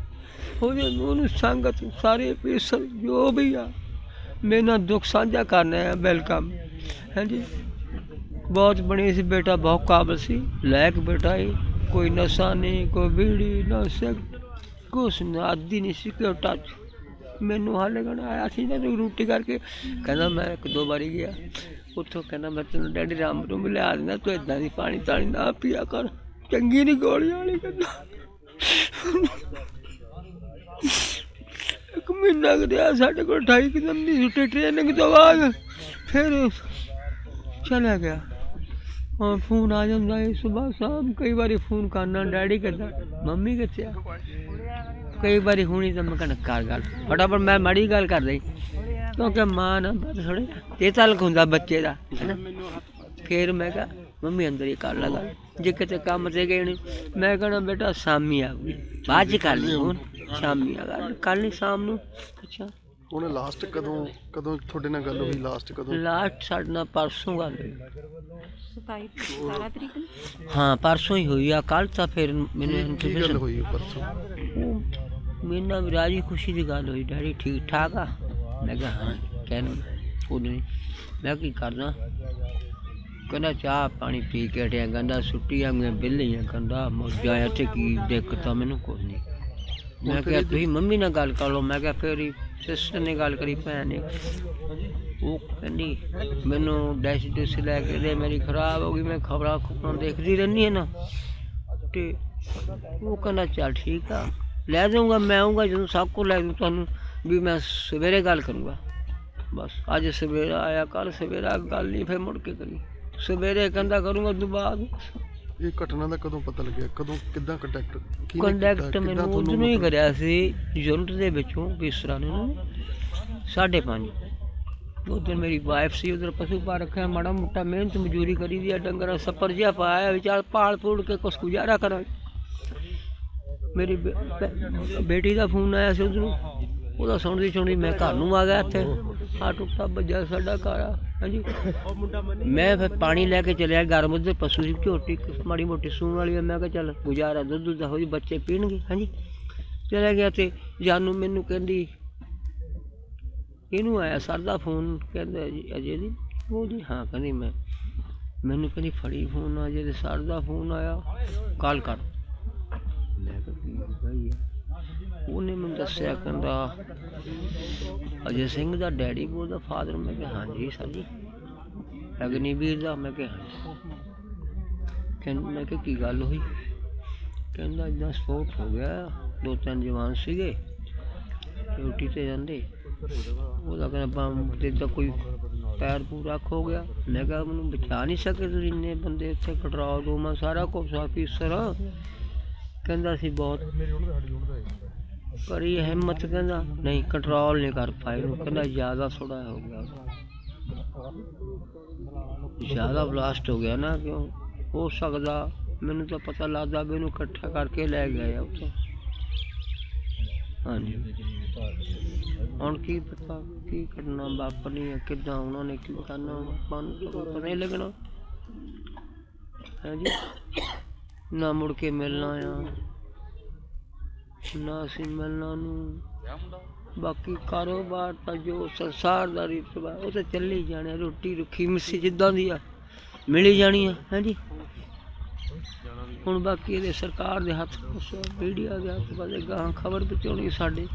ਉਹਦੇ ਮੂੰਹ ਨੂੰ ਸੰਗਤ ਸਾਰੇ ਪੀਸਲ ਜੋ ਵੀ ਆ ਮੇਰੇ ਨਾਲ ਦੁੱਖ ਸਾਂਝਾ ਕਰਨਾ ਹੈ, ਵੈਲਕਮ। ਹਾਂਜੀ? ਬਹੁਤ ਬਣੀ ਸੀ ਬੇਟਾ, ਬਹੁਤ ਕਾਬਲ ਸੀ। ਲਾਇਕ ਬੇਟਾ ਹੀ ਕੋਈ ਨਸ਼ਾ ਨਹੀਂ, ਕੋਈ ਬੀੜੀ, ਨਾ ਸਿਗਰਟ ਕੁਛ ਨਾ ਆਦੀ ਨਹੀਂ ਸੀ ਕਿ ਟੱਚ ਮੈਨੂੰ ਹਾਲੇ ਕਹਣਾ ਆਇਆ ਸੀ ਨਾ ਤੂੰ ਰੋਟੀ ਕਰਕੇ। ਕਹਿੰਦਾ ਮੈਂ ਇੱਕ ਦੋ ਵਾਰੀ ਗਿਆ। ਉੱਥੋਂ ਕਹਿੰਦਾ ਮੈਂ ਤੈਨੂੰ ਡੈਡੀ ਰਾਮ ਨੂੰ ਲਿਆ ਦਿੰਦਾ, ਤੂੰ ਇਦਾਂ ਦੀ ਪਾਣੀ ਤਾਣੀ ਨਾ ਪੀਆ ਕਰ। ਚੰਗੀ ਨਹੀਂ ਗੋਲੀ ਵਾਲੀ ਕਹਿੰਦਾ। ਇੱਕ ਮਹੀਨਾ ਕੁ ਰਿਹਾ ਸਾਡੇ ਕੋਲ 28 ਕਦਮ ਦੀ ਛੁੱਟੀ ਟ੍ਰੇਨਿੰਗ ਤੋਂ ਬਾਅਦ ਫਿਰ ਚਲਾ ਗਿਆ। ਹਾਂ, ਫੋਨ ਆ ਜਾਂਦਾ ਹੈ ਸਵੇਰ ਸ਼ਾਮ ਕਈ ਵਾਰੀ ਫੋਨ ਕਰਨਾ, ਡੈਡੀ ਕਹਿੰਦਾ, ਮੰਮੀ ਕਿੱਥੇ ਆ? ਕਈ ਵਾਰੀ ਹੁਣੀ ਤਾਂ ਮੈਂ ਕਹਿੰਦਾ ਕਰ ਗੱਲ। ਫਟਾਫਟ ਮੈਂ ਮਾੜੀ ਗੱਲ ਕਰ ਲਈ ਕਿਉਂਕਿ ਮਾਂ ਨਾ ਬਸ ਥੋੜੇ ਤੇ ਤਲਕ ਹੁੰਦਾ ਬੱਚੇ ਦਾ ਹੈਨਾ ਫਿਰ ਮੈਂ ਕਿਹਾ, ਮੰਮੀ ਅੰਦਰ ਹੀ ਕਰ ਲਾ ਗੱਲ। ਜੇ ਕਿਤੇ ਕੰਮ ਤੇ ਗਏ ਨੇ, ਮੈਂ ਕਹਣਾ ਬੇਟਾ, ਸ਼ਾਮੀ ਆਊਗੀ ਬਾਅਦ ਚ ਕਰ ਲਈ ਹੁਣ ਸ਼ਾਮੀ ਆ ਗੱਲ। ਕੱਲ ਨਹੀਂ ਸ਼ਾਮ ਨੂੰ। ਅੱਛਾ। ਹੁਣ ਲਾਸਟ ਕਦੋਂ ਕਦੋਂ ਤੁਹਾਡੇ ਨਾਲ ਗੱਲ ਹੋਈ? ਲਾਸਟ ਕਦੋਂ? ਲਾਸਟ ਸਾਡੇ ਨਾਲ ਪਰਸੋਂ ਗੱਲ ਹੋਈ। ਹਾਂ ਪਰਸੋਂ ਹੀ ਹੋਈ ਆ। ਕੱਲ ਤਾਂ ਫਿਰ ਮੈਨੂੰ ਕੀ ਗੱਲ ਹੋਈ ਪਰਸੋਂ? ਮੇਰੇ ਨਾਲ ਵੀ ਰਾਜੀ ਖੁਸ਼ੀ ਦੀ ਗੱਲ ਹੋਈ। ਡੈਡੀ ਠੀਕ ਠਾਕ ਆ? ਮੈਂ ਕਿਹਾ ਹਾਂ ਕਹਿਣ ਉਹਨੇ ਮੈਂ ਕੀ ਕਰਨਾ? ਕਹਿੰਦਾ ਚਾਹ ਪਾਣੀ ਪੀ ਕੇ ਹਟਿਆ। ਕਹਿੰਦਾ ਛੁੱਟੀ ਆ ਮੈਂ ਬਿੱਲੀ ਆ। ਕਹਿੰਦਾ ਮੌਜਾਂ ਤੇ ਕੀ ਦਿੱਕਤ ਆ? ਮੈਨੂੰ ਕੁਛ ਨਹੀਂ। ਮੈਂ ਕਿਹਾ ਤੁਸੀਂ ਮੰਮੀ ਨਾਲ ਗੱਲ ਕਰ ਲਓ। ਮੈਂ ਕਿਹਾ ਫਿਰ ਹੀ ਸਿਸਟਰ ਨੇ ਗੱਲ ਕਰੀ, ਭੈਣ ਨੇ। ਉਹ ਕਹਿੰਦੀ, ਮੈਨੂੰ ਡੈਸ਼ ਡੁਸ਼ ਲੈ ਕੇ ਦੇ, ਮੇਰੀ ਖਰਾਬ ਹੋ ਗਈ, ਮੈਂ ਖਬਰਾਂ ਖੁਬਰਾਂ ਦੇਖਦੀ ਰਹਿੰਦੀ ਹਾਂ ਨਾ। ਤੇ ਉਹ ਕਹਿੰਦਾ, ਚੱਲ ਠੀਕ ਆ, ਲੈ ਜਾਊਂਗਾ, ਮੈਂ ਆਊਂਗਾ, ਜਦੋਂ ਸਭ ਕੁਝ ਲੈ ਦੂੰ ਤੁਹਾਨੂੰ, ਵੀ ਮੈਂ ਸਵੇਰੇ ਗੱਲ ਕਰੂੰਗਾ। ਬਸ, ਅੱਜ ਸਵੇਰਾ ਆਇਆ ਕੱਲ ਸਵੇਰਾ ਗੱਲ ਨਹੀਂ ਫਿਰ ਮੁੜ ਕੇ ਕਰੀ। ਸਵੇਰੇ ਕਹਿੰਦਾ ਕਰੂੰਗਾ ਦੁਬਾਰਾ ਇਹ ਘਟਨਾ ਦਾ ਕਦੋਂ ਪਤਾ ਲੱਗਿਆ? ਕਦੋਂ ਕਿੱਦਾਂ ਕੰਟੈਕਟ ਕੰਟੈਕਟ ਮੈਨੂੰ ਉਦੋਂ ਹੀ ਕਰਿਆ ਸੀ ਯੂਨਿਟ ਦੇ ਵਿੱਚੋਂ ਕਿਸਰਾ ਨੇ ਨਾ। ਸਾਢੇ ਪੰਜ। ਉਧਰ ਮੇਰੀ ਵਾਈਫ ਸੀ ਉਧਰ ਪਸ਼ੂ ਪਾ ਰੱਖਿਆ ਮਾੜਾ ਮੋਟਾ ਮਿਹਨਤ ਮਜ਼ਦੂਰੀ ਕਰੀ ਦੀ ਆ ਡੰਗਰਾਂ ਸੱਪਰ ਜਿਹਾ ਪਾਇਆ ਵਿਚਾਰ ਪਾਲ ਪੂੜ ਕੇ ਕੁਛ ਗੁਜ਼ਾਰਾ ਕਰਾਂ ਮੇਰੀ ਬੇਟੀ ਦਾ ਫੋਨ ਆਇਆ ਸੀ ਉਧਰੋਂ। ਉਹਦਾ ਸੁਣਦੀ ਸੁਣਦੀ ਮੈਂ ਘਰ ਨੂੰ ਆ ਗਿਆ ਇੱਥੇ। ਆ ਟੁੱਟਾ ਵੱਜਾ ਸਾਡਾ ਘਰ ਆ। ਹਾਂਜੀ। ਮੈਂ ਫਿਰ ਪਾਣੀ ਲੈ ਕੇ ਚਲਿਆ ਗਰਮ ਉਧਰ ਪਸ਼ੂ ਦੀ ਝੋਟੀ ਮਾੜੀ ਮੋਟੀ ਸੂਣ ਵਾਲੀ ਆ। ਮੈਂ ਕਿਹਾ ਚੱਲ ਗੁਜ਼ਾਰਾ ਦੁੱਧ ਦੁੱਧ ਹੋਈ ਬੱਚੇ ਪੀਣਗੇ ਹਾਂਜੀ। ਚਲੇ ਗਿਆ ਤੇ ਜਾਨੂ ਮੈਨੂੰ ਕਹਿੰਦੀ ਇਹਨੂੰ ਆਇਆ ਸਰ ਦਾ ਫੋਨ? ਕਹਿੰਦਾ ਜੀ ਅਜੇ ਦੀ ਉਹਦੀ ਹਾਂ ਕਹਿੰਦੀ ਮੈਂ। ਮੈਨੂੰ ਕਹਿੰਦੀ ਫੜੀ ਫੋਨ ਆ ਜੇ ਸਰ ਦਾ ਫੋਨ ਆਇਆ। ਕਾਲ ਕਰ। ਮੈਂ ਕਿਹਾ ਕੀ ਹੋ ਜੀ? ਉਹਨੇ ਮੈਨੂੰ ਦੱਸਿਆ ਕਹਿੰਦਾ ਅਜੇ ਸਿੰਘ ਦਾ ਡੈਡੀ ਬੋਲਦਾ ਫਾਦਰ, ਮੈਂ ਕਿਹਾ ਹਾਂਜੀ ਸਰ ਜੀ ਅਗਨੀਵੀਰ ਦਾ, ਮੈਂ ਕਿਹਾ ਕਹਿੰਦਾ, ਮੈਂ ਕਿਹਾ ਕੀ ਗੱਲ ਹੋਈ? ਕਹਿੰਦਾ ਇਦਾਂ ਸਪੋਰਟ ਹੋ ਗਿਆ, ਦੋ ਤਿੰਨ ਜਵਾਨ ਸੀਗੇ, ਡਿਊਟੀ ਤੇ ਜਾਂਦੇ। ਉਹਦਾ ਕਹਿੰਦਾ ਬੰਮ ਤੇ ਤਾਂ ਕੋਈ ਪੈਰ ਪੂਰਾ ਖੋ ਗਿਆ। ਮੈਂ ਕਿਹਾ, ਮੈਨੂੰ ਬਚਾ ਨਹੀਂ ਸਕੇ ਤੁਸੀਂ ਇੰਨੇ ਬੰਦੇ ਇੱਥੇ ਕਟਰਾਓ ਦੋ ਮੈਂ ਸਾਰਾ ਕੁਝ ਆਫੀਸਰ ਕਹਿੰਦਾ ਸੀ ਬਹੁਤ ਕਰੀ ਹਿੰਮਤ ਕਹਿੰਦਾ, ਨਹੀਂ ਕੰਟਰੋਲ ਨਹੀਂ ਕਰ ਪਾਏ ਉਹਨੂੰ ਕਹਿੰਦਾ, ਜ਼ਿਆਦਾ ਥੋੜਾ ਹੋ ਗਿਆ। ਜ਼ਿਆਦਾ ਬਲਾਸਟ ਹੋ ਗਿਆ ਨਾ, ਕਿਉਂ? ਹੋ ਸਕਦਾ, ਮੈਨੂੰ ਤਾਂ ਪਤਾ ਲੱਗਦਾ ਵੀ ਇਹਨੂੰ ਇਕੱਠਾ ਕਰਕੇ ਲੈ ਗਏ ਆ ਉੱਥੇ। ਹਾਂਜੀ। ਹੁਣ ਕੀ ਪਤਾ, ਕੀ ਕਰਨਾ ਵਾਪਰਨੀ ਹੈ ਕਿੱਦਾਂ ਉਹਨਾਂ ਨੇ ਕੀ ਕਰਨਾ, ਆਪਾਂ ਨੂੰ ਪਤਾ ਨਹੀਂ ਲੱਗਣਾ। ਹਾਂਜੀ। ਨਾ ਮੁੜ ਕੇ ਮਿਲਣਾ ਆ। ਨਾ ਅਸੀਂ ਮਿਲਣਾ ਨੂੰ। ਬਾਕੀ ਕਾਰੋਬਾਰ ਤਾਂ ਜੋ ਸੰਸਾਰ ਦਾ ਰੀਤ ਵਾ ਉਹ ਤਾਂ ਚੱਲੀ ਜਾਣਾ ਰੋਟੀ ਰੁੱਖੀ ਮਿੱਸੀ ਜਿੱਦਾਂ ਦੀ ਆ ਮਿਲੀ ਜਾਣੀ ਆ ਹਾਂਜੀ। ਹੁਣ ਬਾਕੀ ਇਹਦੇ ਸਰਕਾਰ ਦੇ ਹੱਥ ਮੀਡੀਆ ਦੇ ਹੱਥ ਬਸ ਗਾਂ ਖਬਰ ਪਹੁੰਚਾਉਣੀ ਸਾਡੇ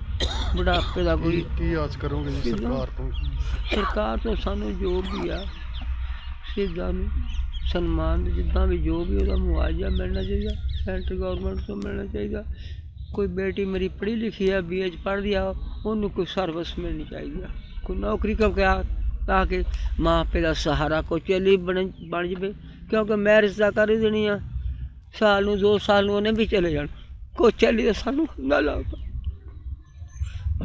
ਬੁਢਾਪੇ ਦਾ ਕੋਈ। ਕੀ ਆਸ ਕਰੋਗੇ ਜੀ? ਸਰਕਾਰ ਤੋਂ? ਸਰਕਾਰ ਤੋਂ ਸਾਨੂੰ ਜੋ ਵੀ ਆ ਸ਼ਹੀਦਾਂ ਨੂੰ ਸਨਮਾਨ ਜਿੱਦਾਂ ਵੀ ਜੋ ਵੀ ਉਹਦਾ ਮੁਆਵਜ਼ਾ ਮਿਲਣਾ ਚਾਹੀਦਾ ਸੈਂਟਰ ਗਵਰਨਮੈਂਟ ਤੋਂ ਮਿਲਣਾ ਚਾਹੀਦਾ ਕੋਈ ਬੇਟੀ ਮੇਰੀ ਪੜ੍ਹੀ ਲਿਖੀ ਆ ਬੀਏ ਚ ਪੜ੍ਹਦੀ ਆ ਉਹਨੂੰ ਕੋਈ ਸਰਵਿਸ ਮਿਲਣੀ ਚਾਹੀਦੀ ਆ। ਕੋਈ ਨੌਕਰੀ ਕਰ ਗਿਆ ਤਾਂ ਕਿ ਮਾਂ ਪਿਓ ਦਾ ਸਹਾਰਾ ਕੋਈ ਚੱਲੀ ਬਣ ਬਣ ਜਵੇ। ਕਿਉਂਕਿ ਮੈਰਿਜ ਦਾ ਕਰ ਹੀ ਦੇਣੀ ਆ। ਸਾਲ ਨੂੰ ਦੋ ਸਾਲ ਨੂੰ ਉਹਨੇ ਵੀ ਚਲੇ ਜਾਣਾ। ਕੋਈ ਚੱਲੀ ਤਾਂ ਸਾਨੂੰ ਨਾ ਲੱਗਦਾ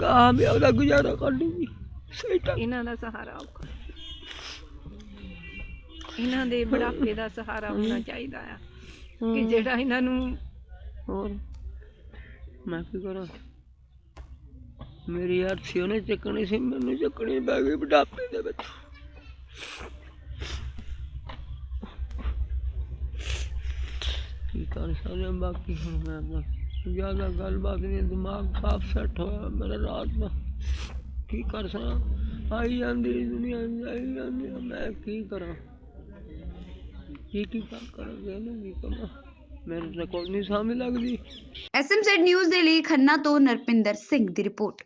ਗਾਂ ਵੀ ਉਹਦਾ ਗੁਜ਼ਾਰਾ ਕਰ ਲੂਗੀ ਸਹੀ ਤਾਂ ਇਹਨਾਂ ਦਾ ਸਹਾਰਾ ਔਖਾ। ਇਹਨਾਂ ਦੇ ਬੁਢਾਪੇ ਦਾ ਸਹਾਰਾ ਹੋਣਾ ਚਾਹੀਦਾ ਆ। ਕਿ ਜਿਹੜਾ ਇਹਨਾਂ ਨੂੰ ਹੋਰ? ਮੈਂ ਕੀ ਕਰਾਂ? ਮੇਰੀ ਅਰਥੀ ਉਹਨੇ ਚੱਕਣੀ ਸੀ, ਮੈਨੂੰ ਚੱਕਣੀ ਪੈ ਗਈ ਬੁਢਾਪੇ ਦੇ ਵਿੱਚ। ਕੀ ਕਰ ਸਕਦੇ ਬਾਕੀ ਹੁਣ ਮੈਂ ਤਾਂ ਜ਼ਿਆਦਾ ਗੱਲਬਾਤ ਨਹੀਂ ਦਿਮਾਗ ਸਾਫ਼ ਸੈੱਟ ਹੋਇਆ ਮੇਰਾ ਰਾਤ ਦਾ। ਕੀ ਕਰ ਸਕਦਾ ਆਈ ਜਾਂਦੀ ਦੁਨੀਆ ਆਈ ਜਾਂਦੀ ਮੈਂ ਕੀ ਕਰਾਂ? ਕੀ ਕੀ ਕਰ? ਕਰਾਂਗੇ ਇਹਨੂੰ ਕੀ ਕਰਾਂ ਮੇਰੇ ਤਾਂ ਕੋਈ ਨਹੀਂ ਸਮਝ ਲੱਗਦੀ। ਐਸਐਮਜ਼ੈਡ ਨਿਊਜ਼ ਦੇ ਲਈ ਖੰਨਾ ਤੋਂ ਨਰਪਿੰਦਰ ਸਿੰਘ ਦੀ ਰਿਪੋਰਟ।